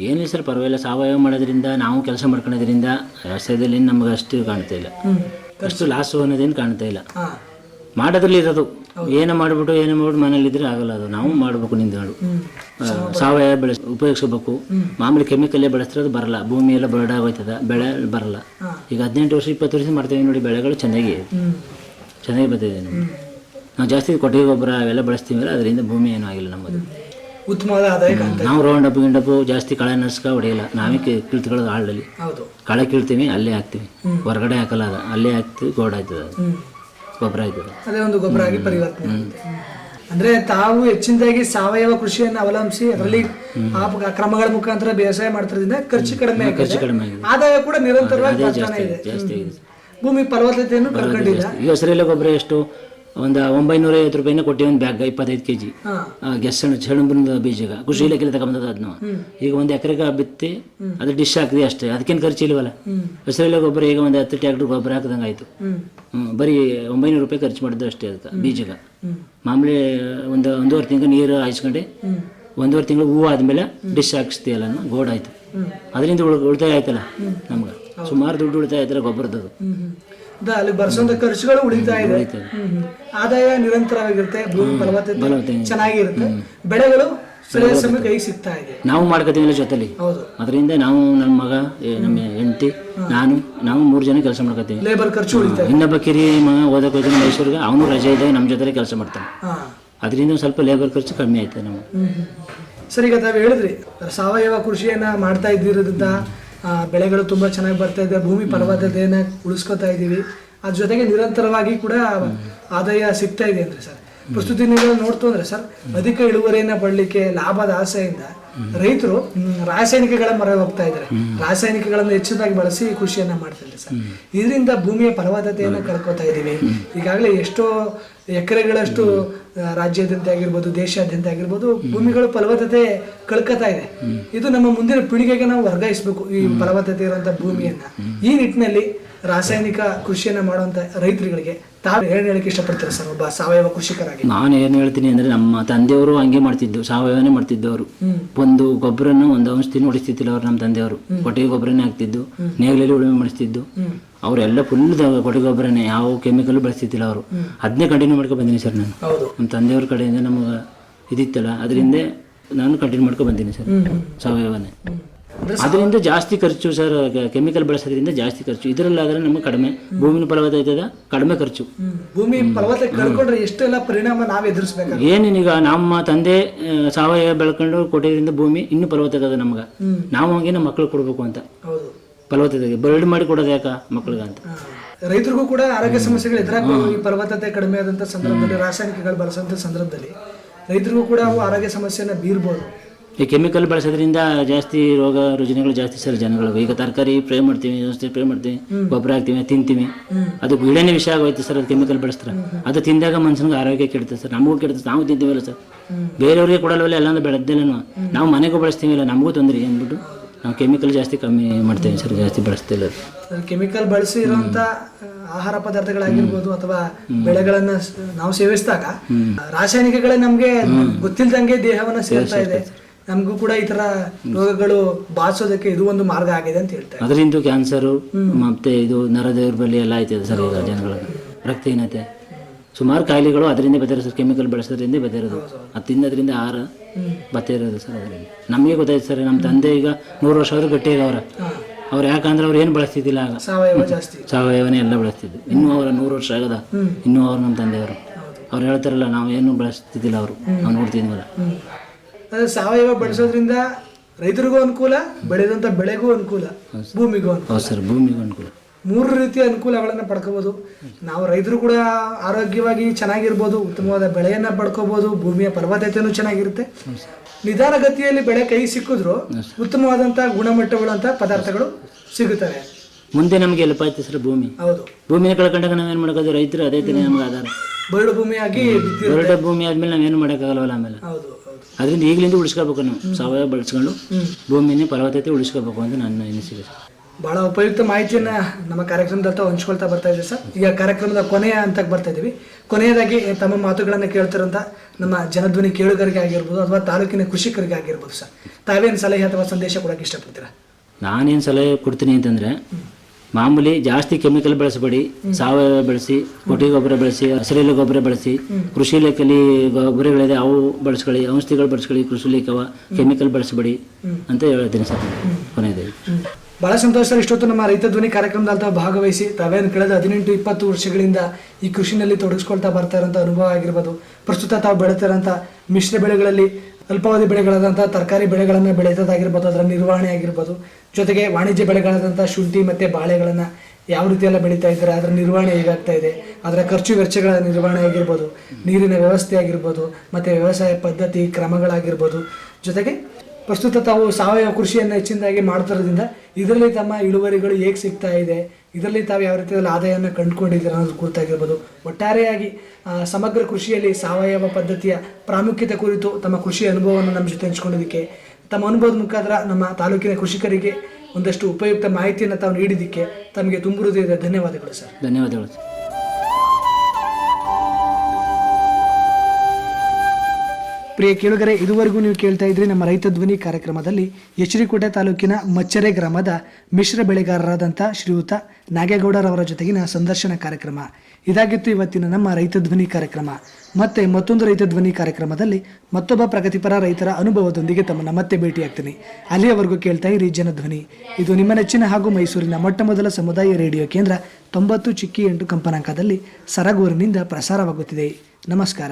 ಏನಿಲ್ಲ ಸರ್ ಪರವಾಗಿಲ್ಲ ಸಾವಯವ ಮಾಡೋದ್ರಿಂದ ನಾವು ಕೆಲಸ ಮಾಡ್ಕೊಳ್ಳೋದ್ರಿಂದ ವ್ಯವಸಾಯದಲ್ಲಿ ನಮ್ಗೆ ಅಷ್ಟು ಕಾಣ್ತಾ ಇಲ್ಲ. ಅಷ್ಟು ಲಾಸು ಅನ್ನೋದೇನು ಕಾಣ್ತಾ ಇಲ್ಲ. ಮಾಡೋದ್ರಲ್ಲಿ ಇರೋದು ಏನೋ ಮಾಡಿಬಿಟ್ಟು ಏನೋ ಮಾಡ್ಬಿಟ್ಟು ಮನೇಲಿದ್ರೆ ಆಗಲ್ಲ ಅದು. ನಾವು ಮಾಡಬೇಕು ನಿಂತ್ಕೊಂಡು. ಸಾವಯವ ಬೆಳೆ. ಉಪಯೋಗಿಸ್ಬೇಕು ಮಾಮೂಲಿ ಕೆಮಿಕಲ್ಲೇ ಬೆಳೆಸ್ತಿರೋದು ಬರಲ್ಲ. ಭೂಮಿ ಎಲ್ಲ ಬರಡಾಗೋಯ್ತದ ಬೆಳೆ ಬರಲ್ಲ. ಈಗ ಹದಿನೆಂಟು ವರ್ಷ ಇಪ್ಪತ್ತು ವರ್ಷ ಮಾಡ್ತೇವೆ ನೋಡಿ ಬೆಳೆಗಳು ಚೆನ್ನಾಗಿ ಚೆನ್ನಾಗಿ ಬರ್ತಿದೆ ನಮ್ಗೆ. ನಾವು ಜಾಸ್ತಿ ಕೊಟ್ಟಿಗೆ ಗೊಬ್ಬರ ಅವೆಲ್ಲ ಬಳಸ್ತೀವಿ ಅದರಿಂದ ಭೂಮಿ ಏನೂ ಆಗಿಲ್ಲ ನಮ್ಮದು. ಉತ್ತಮವಾದ ಆದಾಯ ನಾವು ರೌಂಡ್ ಅಪ್ ಗಿಂಡಪ್ ಜಾಸ್ತಿ ಕಳೆ ನರ್ಸ್ಕ ಹೊಡೆಯಲ್ಲ ನಾವೇ ಕಿಳ್ತಿಕೊಳ್ಳೋದು ಆಳಲ್ಲಿ. ಹೌದು. ಕಳೆ ಕೀಳ್ತೀವಿ ಅಲ್ಲೇ ಹಾಕ್ತೀವಿ. ಹೊರಗಡೆ ಹಾಕಲ್ಲ ಅದು ಅಲ್ಲೇ ಹಾಕ್ತೀವಿ ಗೋಡ್ ಆಯ್ತದ ಅದು. ಗೊಬ್ಬರ ಆಯ್ತದ ಅದೇ ಒಂದು ಗೊಬ್ಬರ ಆಗಿ ಪರಿವರ್ತನೆ ಆಗುತ್ತೆ. ಅಂದ್ರೆ ತಾವು ಹೆಚ್ಚಿನದಾಗಿ ಸಾವಯವ ಕೃಷಿಯನ್ನು ಅವಲಂಬಿಸಿ ಅದರಲ್ಲಿ ಆ ಪ- ಕ್ರಮಗಳ ಮುಖಾಂತರ ಬೇಸಾಯ ಮಾಡ್ತಿರೋದ್ರಿಂದ ಖರ್ಚು ಕಡಿಮೆ ಖರ್ಚು ಕಡಿಮೆ ಆಗಿದೆ. ಆದಾಯ ಕೂಡ ನಿರಂತರವಾಗಿ ಬರ್ತಾನೆ ಜಾಸ್ತಿ ಇದೆ ಜಾಸ್ತಿ ಆಗಿದೆ. ಭೂಮಿ ಫಲವತ್ತತೆಯನ್ನು ಕಳ್ಕೊಂಡಿಲ್ಲ ಈ ಹಸಿರೆಲೆ ಗೊಬ್ಬರ ಎಷ್ಟು? ಒಂದು ಒಂಬೈನೂರ ಐವತ್ತು ರೂಪಾಯಿನ ಕೊಟ್ಟಿವಿ ಒಂದು ಬ್ಯಾಗ್ ಇಪ್ಪತ್ತೈದು ಕೆ ಜಿ ಗೆಸ್ಸಣ್ಣು ಗೆಸ್ಸಣ ಸೆಣಬಿನ ಬೀಜಗ. ಕೃಷಿ ಇಲಾಖೆಲಿ ತಗೊಂಬಂದದ್ದು ಅದ್ನ. ಈಗ ಒಂದು ಎಕರೆಗೆ ಬಿತ್ತಿ ಅದು ಡಿಶ್ ಹಾಕಿದೆ ಅಷ್ಟೇ. ಅದಕ್ಕೇನು ಖರ್ಚು ಇಲ್ವಲ್ಲ? ಹ್ಮ್. ಹಸಿರೆಲೆ ಗೊಬ್ಬರ ಈಗ ಒಂದು ಹತ್ತು ಟ್ಯಾಕ್ಟ್ರ್ ಗೊಬ್ಬರ ಹಾಕಿದಂಗೆ ಆಯಿತು ಹ್ಮ್ ಬರೀ ಒಂಬೈನೂರು ರೂಪಾಯಿ ಖರ್ಚು ಮಾಡಿದ್ದು ಅಷ್ಟೇ ಅದಕ್ಕೆ ಬೀಜಗ. ಮಾಮೂಲಿ ಒಂದು ಒಂದೂವರೆ ತಿಂಗಳು ನೀರು ಹಾಯಿಸ್ಕೊಂಡು ಒಂದೂವರೆ ತಿಂಗಳು ಹೂವು ಆದಮೇಲೆ ಡಿಶ್ ಹಾಕಿಸ್ತೀಯಲ್ಲ ಗೋಡ್ ಆಯ್ತು ಅದರಿಂದ ಉಳ್ ಉಳಿತಾಯ ಆಯ್ತಲ್ಲ ನಮ್ಗೆ. ಸುಮಾರು ದುಡ್ಡು ಉಳಿತಾಯ ಆಯ್ತಲ್ಲ ಗೊಬ್ಬರದ್ದು. ಅಲ್ಲಿ ಬರ್ಸೋಂತ ಖರ್ಚುಗಳು ಉಳಿತಾ ಇದೆ. ಆದಾಯ ನಿರಂತರವಾಗಿರುತ್ತೆ ಭೂಮಿ ಫಲವತ್ತತೆ. ಚೆನ್ನಾಗಿರುತ್ತೆ. ಬೆಳೆಗಳು ಕೈಗೆ ಸಿಗ್ತಾ ಇದೆ. ನಾವು ಮಾಡ್ಕೋತೀವಿಲ್ಲ ಜೊತೆಲಿ? ಅದರಿಂದ ನಾವು ನನ್ನ ಮಗ ನಮ್ಮ ಹೆಂಡತಿ ನಾನು ನಾವು ಮೂರು ಜನ ಕೆಲಸ ಮಾಡ್ಕೋತೀವಿ. ಲೇಬರ್ ಖರ್ಚು ಉಳಿತಾ ಇನ್ನೊಬ್ಬ ಕಿರಿಯ ಮಗ ಓದಕ್ಕೆ ಹೋಗ್ತಾನೆ ಮೈಸೂರಿಗೆ ಅವನು ರಜೆ ಇದೆ ನಮ್ಮ ಜೊತೆಲೆ ಕೆಲಸ ಮಾಡ್ತಾನೆ. ಅದರಿಂದ ಸ್ವಲ್ಪ ಲೇಬರ್ ಖರ್ಚು ಕಮ್ಮಿ ಆಯ್ತು ನಮ್ಮ ಸರಿ ಈಗ ತಾವು ಹೇಳಿದ್ರಿ. ಸಾವಯವ ಕೃಷಿಯನ್ನ ಮಾಡ್ತಾ ಇದ್ದಿರೋದ್ರಿಂದ ಬೆಳೆಗಳು ತುಂಬ ಚೆನ್ನಾಗಿ ಬರ್ತಾ ಇದೆ, ಭೂಮಿ ಫಲವತ್ತತೆಯನ್ನು ಉಳಿಸ್ಕೊತಾ ಇದ್ದೀವಿ ಅದ್ರ ಜೊತೆಗೆ ನಿರಂತರವಾಗಿ ಕೂಡ ಆದಾಯ ಸಿಗ್ತಾ ಇದೆ ಅಂದರೆ ಸರ್. ಪ್ರಸ್ತುತ ನೋಡ್ತು ಅಂದ್ರೆ ಸರ್, ಅಧಿಕ ಇಳುವರಿಯನ್ನ ಪಡಲಿಕ್ಕೆ ಲಾಭದ ಆಸೆಯಿಂದ ರೈತರು ರಾಸಾಯನಿಕಗಳ ಮೊರೆ ಹೋಗ್ತಾ ಇದ್ದಾರೆ. ರಾಸಾಯನಿಕಗಳನ್ನು ಹೆಚ್ಚಿನದಾಗಿ ಬಳಸಿ ಕೃಷಿಯನ್ನ ಮಾಡ್ತಿದ್ದಾರೆ ಸರ್. ಇದರಿಂದ ಭೂಮಿಯ ಫಲವತ್ತತೆಯನ್ನ ಕಳ್ಕೊತಾ ಇದ್ದೀವಿ. ಈಗಾಗಲೇ ಎಷ್ಟೋ ಎಕರೆಗಳಷ್ಟು ರಾಜ್ಯಾದ್ಯಂತ ಆಗಿರ್ಬೋದು, ದೇಶಾದ್ಯಂತ ಆಗಿರ್ಬೋದು, ಭೂಮಿಗಳು ಫಲವತ್ತತೆ ಕಳ್ಕೊತಾ ಇದೆ. ಇದು ನಮ್ಮ ಮುಂದಿನ ಪೀಳಿಗೆಗೆ ನಾವು ವರ್ಗಾಯಿಸಬೇಕು ಈ ಫಲವತ್ತತೆ ಇರುವಂತ ಭೂಮಿಯನ್ನ. ಈ ನಿಟ್ಟಿನಲ್ಲಿ ರಾಸಾಯನಿಕ ಕೃಷಿಯನ್ನ ಮಾಡುವಂಥ ರೈತರುಗಳಿಗೆ ತಾವು ಏನ್ ಹೇಳಕ್ಕೆ ಇಷ್ಟಪಡ್ತಾರೆ ಸರ್ ಒಬ್ಬ ಸಾವಯವ ಕೃಷಿಕರಾಗಿ? ನಾನು ಏನು ಹೇಳ್ತೀನಿ ಅಂದ್ರೆ ನಮ್ಮ ತಂದೆಯವರು ಹಂಗೆ ಮಾಡ್ತಿದ್ದು ಸಾವಯವನೇ ಮಾಡ್ತಿದ್ದವರು. ಒಂದು ಗೊಬ್ಬರನ ಒಂದು ಔಷಧಿನ ಹೊಡಿಸ್ತಿದ್ದಿಲ್ಲ ಅವ್ರು ನಮ್ಮ ತಂದೆಯವರು. ಕೊಟ್ಟಿಗೆ ಗೊಬ್ಬರನೇ ಹಾಕ್ತಿದ್ದು ನೇಗಿಲಲ್ಲಿ ಉಳುಮೆ ಮಾಡಿಸ್ತಿದ್ದು. ಅವರೆಲ್ಲ ಫುಲ್ ಕೊಟ್ಟಿಗೆ ಗೊಬ್ಬರನೇ ಯಾವ ಕೆಮಿಕಲ್ ಬಳಸ್ತಿದ್ದಿಲ್ಲ ಅವರು. ಅದನ್ನೇ ಕಂಟಿನ್ಯೂ ಮಾಡ್ಕೊಂಡು ಬಂದೀನಿ ಸರ್ ನಾನು. ಹೌದು. ನಮ್ಮ ತಂದೆಯವ್ರ ಕಡೆಯಿಂದ ನಮಗೆ ಇದಿತ್ತಲ್ಲ ಅದರಿಂದ ನಾನು ಕಂಟಿನ್ಯೂ ಮಾಡ್ಕೊಂಡು ಬಂದೀನಿ ಸರ್. ಸಾವಯವನೇ. ಅದರಿಂದ ಜಾಸ್ತಿ ಖರ್ಚು ಸರ್ ಕೆಮಿಕಲ್ ಬಳಸೋದ್ರಿಂದ ಜಾಸ್ತಿ ಖರ್ಚು. ಇದರಲ್ಲಾದ್ರೆ ನಮಗೆ ಕಡಿಮೆ. ಭೂಮಿನ ಫಲವತ್ತತೆ ಕಡಿಮೆ ಖರ್ಚು. ಭೂಮಿ ಫಲವತ್ತತೆ ಕಳ್ಕೊಂಡ್ರೆ ಎಷ್ಟೆಲ್ಲ ಪರಿಣಾಮ ನಾವ್ ಎದುರಿಸ್ಬೇಕಾಗ ಏನೇನೀಗ ನಮ್ಮ ತಂದೆ ಸಾವಯವ ಬೆಳ್ಕೊಂಡು ಕೊಟ್ಟಿದ್ರಿಂದ ಭೂಮಿ ಇನ್ನೂ ಫಲವತ್ತತೆ ಅದ ನಮ್ಗೆ. ನಾವು ಹಂಗೆ ನಮ್ಮ ಮಕ್ಳು ಕೊಡ್ಬೇಕು ಅಂತ. ಫಲವತ್ತತೆಗೆ. ಬರ್ಡ್ ಮಾಡಿ ಕೊಡೋದು ಯಾಕ ಮಕ್ಳಿಗೆ ಅಂತ. ರೈತರಿಗೂ ಕೂಡ ಆರೋಗ್ಯ ಸಮಸ್ಯೆಗಳು ಎದುರಾಗ್ಬೋದು ಈ ಫಲವತ್ತತೆ ಕಡಿಮೆ ಆದಂತ ಸಂದರ್ಭದಲ್ಲಿ ರಾಸಾಯನಿಕಗಳು ಬಳಸುವಂತ ಸಂದರ್ಭದಲ್ಲಿ ರೈತರಿಗೂ ಕೂಡ ಅವು ಆರೋಗ್ಯ ಸಮಸ್ಯೆನ ಬೀರ್ಬೋದು. ಈ ಕೆಮಿಕಲ್ ಬಳಸೋದ್ರಿಂದ ಜಾಸ್ತಿ ರೋಗ ರುಜಿನಗಳು ಜಾಸ್ತಿ ಸರ್ ಜನಗಳು. ಈಗ ತರಕಾರಿ ಪ್ರೇ ಮಾಡ್ತೀವಿ ಔಷಧಿ ಪ್ರೇ ಮಾಡ್ತೀವಿ ಗೊಬ್ಬರ ಹಾಕ್ತೀವಿ ತಿಂತೀವಿ. ಅದು ಗಿಡನೇ ವಿಷ ಆಗೋಯ್ತು ಸರ್ ಅದು ಕೆಮಿಕಲ್ ಬಳಸ್ತಾರೆ. ಅದು ತಿಂದಾಗ ಮನುಷ್ಯನಿಗೆ ಆರೋಗ್ಯ ಕೆಡುತ್ತೆ ಸರ್. ನಮಗೂ ಕೆಡುತ್ತೆ ನಾವು ತಿಂತೀವಲ್ಲ ಸರ್. ಬೇರೆಯವ್ರಿಗೆ ಕೊಡಲ್ವಲ್ಲ ಎಲ್ಲಾನು ಬೆಳೆದಿಲ್ಲನು ನಾವು ಮನೆಗೂ ಬಳಸ್ತೀವಿಲ್ಲ ನಮಗೂ ತೊಂದರೆ ಅಂದ್ಬಿಟ್ಟು ನಾವು ಕೆಮಿಕಲ್ ಜಾಸ್ತಿ ಕಮ್ಮಿ ಮಾಡ್ತೇವೆ ಸರ್ ಜಾಸ್ತಿ ಬಳಸ್ತಿಲ್ಲ. ಕೆಮಿಕಲ್ ಬಳಸಿ ಇರುವಂತ ಆಹಾರ ಪದಾರ್ಥಗಳಾಗಿರ್ಬೋದು ಅಥವಾ ಬೆಳೆಗಳನ್ನ ನಾವು ಸೇವಿಸಿದಾಗ ರಾಸಾಯನಿಕಗಳೇ ನಮ್ಗೆ ಗೊತ್ತಿಲ್ದಂಗೆ ದೇಹವನ್ನ ಸೇರ್ತಾ ಇದೆ. ನಮಗೂ ಕೂಡ ಈ ತರ ರೋಗಗಳು ಬಾಸೋದಕ್ಕೆ ಇದು ಒಂದು ಮಾರ್ಗ ಆಗಿದೆ ಅಂತ ಹೇಳ್ತಾರೆ. ಅದರಿಂದ ಕ್ಯಾನ್ಸರು ಮತ್ತೆ ಇದು ನರ ದೌರ್ಬಲ್ಯ ಎಲ್ಲ ಆಯ್ತದೆ ಸರ್ ಈಗ ಜನಗಳ ರಕ್ತಹೀನತೆ ಸುಮಾರು ಕಾಯಿಲೆಗಳು ಅದರಿಂದ ಬತ್ತಿರೋ ಸರ್ ಕೆಮಿಕಲ್ ಬಳಸೋದ್ರಿಂದ ಬೇರೆದು ಅದು ತಿನ್ನೋದ್ರಿಂದ ಆಹಾರ ಬತ್ತೆ ಇರೋದು ಸರ್ ಅದರಿಂದ ನಮಗೆ ಗೊತ್ತಾಯ್ತು ಸರ್ ನಮ್ಮ ತಂದೆ ಈಗ ನೂರು ವರ್ಷ ಅವರು ಅವ್ರ ಅವ್ರು ಯಾಕಂದ್ರೆ ಅವ್ರು ಏನು ಬಳಸ್ತಿದ್ದಿಲ್ಲ ಆಗ. ಸಾವಯವ ಜಾಸ್ತಿ. ಸಾವಯವನೇ ಎಲ್ಲ ಬಳಸ್ತಿದ್ದು. ಇನ್ನೂ ಅವರ ನೂರು ವರ್ಷ ಆಗದ. ಇನ್ನೂ ಅವ್ರು ನಮ್ಮ ತಂದೆಯವರು. ಅವ್ರು ಹೇಳ್ತಾರಲ್ಲ ನಾವು ಏನು ಬಳಸ್ತಿದ್ದಿಲ್ಲ ಅವರು. ನಾವು ನೋಡ್ತಿದ್ವಲ್ಲ. ಅದೇ ಸಾವಯವ ಬಳಸೋದ್ರಿಂದ ರೈತರಿಗೂ ಅನುಕೂಲ ಬೆಳೆದಂತ ಬೆಳೆಗೂ ಅನುಕೂಲ ಭೂಮಿಗೂ ಅನುಕೂಲ. ಹೌದು ಸರ್ ಭೂಮಿಗೆ ಅನುಕೂಲ. ಮೂರು ರೀತಿಯ ಅನುಕೂಲಗಳನ್ನ ಪಡ್ಕೋಬಹುದು ನಾವು ರೈತರು ಕೂಡ ಆರೋಗ್ಯವಾಗಿ ಚೆನ್ನಾಗಿರ್ಬೋದು ಉತ್ತಮವಾದ ಬೆಳೆಯನ್ನ ಪಡ್ಕೋಬಹುದು ಭೂಮಿಯ ಫಲವತ್ತತೆಯೂ ಚೆನ್ನಾಗಿರುತ್ತೆ. ನಿಧಾನಗತಿಯಲ್ಲಿ ಬೆಳೆ ಕೈ ಸಿಕ್ಕಿದ್ರು ಉತ್ತಮವಾದಂತ ಅಂತ ಪದಾರ್ಥಗಳು ಸಿಗುತ್ತವೆ. ಮುಂದೆ ನಮಗೆ ಎಲ್ಪ್ ಆಯ್ತು ಸರ್ ಭೂಮಿ. ಹೌದು. ಭೂಮಿನ ಕಳ್ಕೊಂಡಾಗ ನಾವೇನು ಮಾಡೋದು ರೈತರು ಅದೇ ತಾನೇ ನಮ್ಗೆ ಆಧಾರ. ಬರಡು ಭೂಮಿಯಾಗಿ ಬಿದ್ದಿರೋ ಹೊರಟ ಭೂಮಿ ಆದ್ಮೇಲೆ ನಾವೇನು ಮಾಡೋಕ್ಕಾಗಲ್ವಲ್ಲ ಆಮೇಲೆ. ಹೌದು. ಅದರಿಂದ ಈಗಲಿಂದ ಉಳಿಸ್ಕೋಬೇಕು ನಾವು. ಸಾವಯವ ಬಳಸ್ಕೊಂಡು ಭೂಮಿನೇ ಫಲವತ್ತತೆ ಉಳಿಸ್ಕೋಬೇಕು ಅಂತ ನನ್ನ ಎನಿಸಿದೆ ಬಹಳ ಉಪಯುಕ್ತ ಮಾಹಿತಿಯನ್ನ ನಮ್ಮ ಕಾರ್ಯಕ್ರಮದತ್ತ ಹಂಚ್ಕೊಳ್ತಾ ಬರ್ತಾ ಇದ್ದೀವಿ ಸರ್. ಈಗ ಕಾರ್ಯಕ್ರಮದ ಕೊನೆಯ ಹಂತಕ್ಕೆ ಬರ್ತಾ ಇದೀವಿ. ಕೊನೆಯದಾಗಿ ತಮ್ಮ ಮಾತುಗಳನ್ನು ಕೇಳ್ತಿರೋಂಥ ನಮ್ಮ ಜನಧ್ವನಿ ಕೇಳುಗರಿಗೆ ಆಗಿರ್ಬೋದು ಅಥವಾ ತಾಲೂಕಿನ ಕೃಷಿಕರಿಗೆ ಆಗಿರ್ಬೋದು ಸರ್. ತಾವೇನು ಸಲಹೆ ಅಥವಾ ಸಂದೇಶ ಕೊಡಕ್ಕೆ ಇಷ್ಟಪಡ್ತೀರಾ? ನಾನೇನು ಸಲಹೆ ಕೊಡ್ತೀನಿ ಅಂತಂದರೆ ಮಾಮೂಲಿ ಜಾಸ್ತಿ ಕೆಮಿಕಲ್ ಬಳಸಬೇಡಿ. ಸಾವಯವ ಬೆಳೆಸಿ ಕೊಟ್ಟಿಗೆ ಗೊಬ್ಬರ ಬಳಸಿ ಹಸಿರೆಲೆ ಗೊಬ್ಬರ ಬಳಸಿ ಕೃಷಿ ಇಲಾಖೆಯಲ್ಲಿ ಗೊಬ್ಬರಗಳಿದೆ ಅವು ಬಳಸ್ಕೊಳ್ಳಿ ಔಷಧಿಗಳು ಬಳಸ್ಕೊಳ್ಳಿ ಕೃಷಿ ಇಲಾಖೆವ ಕೆಮಿಕಲ್ ಬಳಸಬೇಡಿ ಅಂತ ಹೇಳ್ತೀನಿ ಸರ್. ಕೊನೆಯದಾಗಿ. ಬಹಳ ಸಂತೋಷ ಸರ್ ಇಷ್ಟೊತ್ತು ನಮ್ಮ ರೈತ ಧ್ವನಿ ಕಾರ್ಯಕ್ರಮದಲ್ಲಿ ಭಾಗವಹಿಸಿ ತಾವೇನು ಕಳೆದ ಹದಿನೆಂಟು ಇಪ್ಪತ್ತು ವರ್ಷಗಳಿಂದ ಈ ಕೃಷಿನಲ್ಲಿ ತೊಡಗಿಸ್ಕೊಳ್ತಾ ಬರ್ತಾ ಇರೋಂಥ ಅನುಭವ ಆಗಿರ್ಬೋದು. ಪ್ರಸ್ತುತ ತಾವು ಬೆಳೀತಿರೋಂಥ ಮಿಶ್ರ ಬೆಳೆಗಳಲ್ಲಿ ಅಲ್ಪಾವಧಿ ಬೆಳೆಗಳಾದಂಥ ತರಕಾರಿ ಬೆಳೆಗಳನ್ನು ಬೆಳೆಯೋದಾಗಿರ್ಬೋದು ಅದರ ನಿರ್ವಹಣೆ ಆಗಿರ್ಬೋದು. ಜೊತೆಗೆ ವಾಣಿಜ್ಯ ಬೆಳೆಗಳಾದಂಥ ಶುಂಠಿ ಮತ್ತು ಬಾಳೆಗಳನ್ನು ಯಾವ ರೀತಿ ಎಲ್ಲ ಬೆಳೀತಾ ಇದ್ದಾರೆ, ಅದರ ನಿರ್ವಹಣೆ ಹೇಗಾಗ್ತಾ ಇದೆ, ಅದರ ಖರ್ಚು ವೆಚ್ಚಗಳ ನಿರ್ವಹಣೆ ಆಗಿರ್ಬೋದು, ನೀರಿನ ವ್ಯವಸ್ಥೆ ಆಗಿರ್ಬೋದು, ಮತ್ತು ವ್ಯವಸಾಯ ಪದ್ಧತಿ ಕ್ರಮಗಳಾಗಿರ್ಬೋದು. ಜೊತೆಗೆ ಪ್ರಸ್ತುತ ತಾವು ಸಾವಯವ ಕೃಷಿಯನ್ನು ಹೆಚ್ಚಿನದಾಗಿ ಮಾಡ್ತಿರೋದ್ರಿಂದ ಇದರಲ್ಲಿ ತಮ್ಮ ಇಳುವರಿಗಳು ಹೇಗೆ ಸಿಗ್ತಾ ಇದೆ, ಇದರಲ್ಲಿ ತಾವು ಯಾವ ರೀತಿಯಲ್ಲಿ ಆದಾಯವನ್ನು ಕಂಡುಕೊಂಡಿದ್ದೀರ ಅನ್ನೋದು ಕುರಿತಾಗಿರ್ಬೋದು ಒಟ್ಟಾರೆಯಾಗಿ ಸಮಗ್ರ ಕೃಷಿಯಲ್ಲಿ ಸಾವಯವ ಪದ್ಧತಿಯ ಪ್ರಾಮುಖ್ಯತೆ ಕುರಿತು ತಮ್ಮ ಕೃಷಿ ಅನುಭವವನ್ನು ನಮ್ಮ ಜೊತೆ ಹಂಚ್ಕೊಂಡಿದ್ದಕ್ಕೆ, ತಮ್ಮ ಅನುಭವದ ಮುಖಾಂತರ ನಮ್ಮ ತಾಲೂಕಿನ ಕೃಷಿಕರಿಗೆ ಒಂದಷ್ಟು ಉಪಯುಕ್ತ ಮಾಹಿತಿಯನ್ನು ತಾವು ನೀಡಿದ್ದಕ್ಕೆ ತಮಗೆ ತುಂಬ ಹೃದಯದ ಧನ್ಯವಾದಗಳು ಸರ್. ಧನ್ಯವಾದಗಳು ಪ್ರಿಯ ಕೇಳುಗರೆ, ಇದುವರೆಗೂ ನೀವು ಕೇಳ್ತಾ ಇದ್ರಿ ನಮ್ಮ ರೈತ ಧ್ವನಿ ಕಾರ್ಯಕ್ರಮದಲ್ಲಿ ಎಚರಿಕೋಟೆ ತಾಲೂಕಿನ ಮಚ್ಚರೆ ಗ್ರಾಮದ ಮಿಶ್ರ ಬೆಳೆಗಾರರಾದಂಥ ಶ್ರೀಯುತ ನಾಗೇಗೌಡರವರ ಜೊತೆಗಿನ ಸಂದರ್ಶನ ಕಾರ್ಯಕ್ರಮ. ಇದಾಗಿತ್ತು ಇವತ್ತಿನ ನಮ್ಮ ರೈತ ಧ್ವನಿ ಕಾರ್ಯಕ್ರಮ. ಮತ್ತೆ ಮತ್ತೊಂದು ರೈತ ಧ್ವನಿ ಕಾರ್ಯಕ್ರಮದಲ್ಲಿ ಮತ್ತೊಬ್ಬ ಪ್ರಗತಿಪರ ರೈತರ ಅನುಭವದೊಂದಿಗೆ ತಮ್ಮನ್ನು ಮತ್ತೆ ಭೇಟಿಯಾಗ್ತೀನಿ. ಅಲ್ಲಿಯವರೆಗೂ ಕೇಳ್ತಾ ಇರಿ ಜನಧ್ವನಿ. ಇದು ನಿಮ್ಮ ನೆಚ್ಚಿನ ಹಾಗೂ ಮೈಸೂರಿನ ಮೊಟ್ಟ ಮೊದಲ ಸಮುದಾಯ ರೇಡಿಯೋ ಕೇಂದ್ರ ತೊಂಬತ್ತು ಚಿಕ್ಕಿ ಎಂಟು ಕಂಪನಾಂಕದಲ್ಲಿ ಸರಗೂರಿನಿಂದ ಪ್ರಸಾರವಾಗುತ್ತಿದೆ. ನಮಸ್ಕಾರ.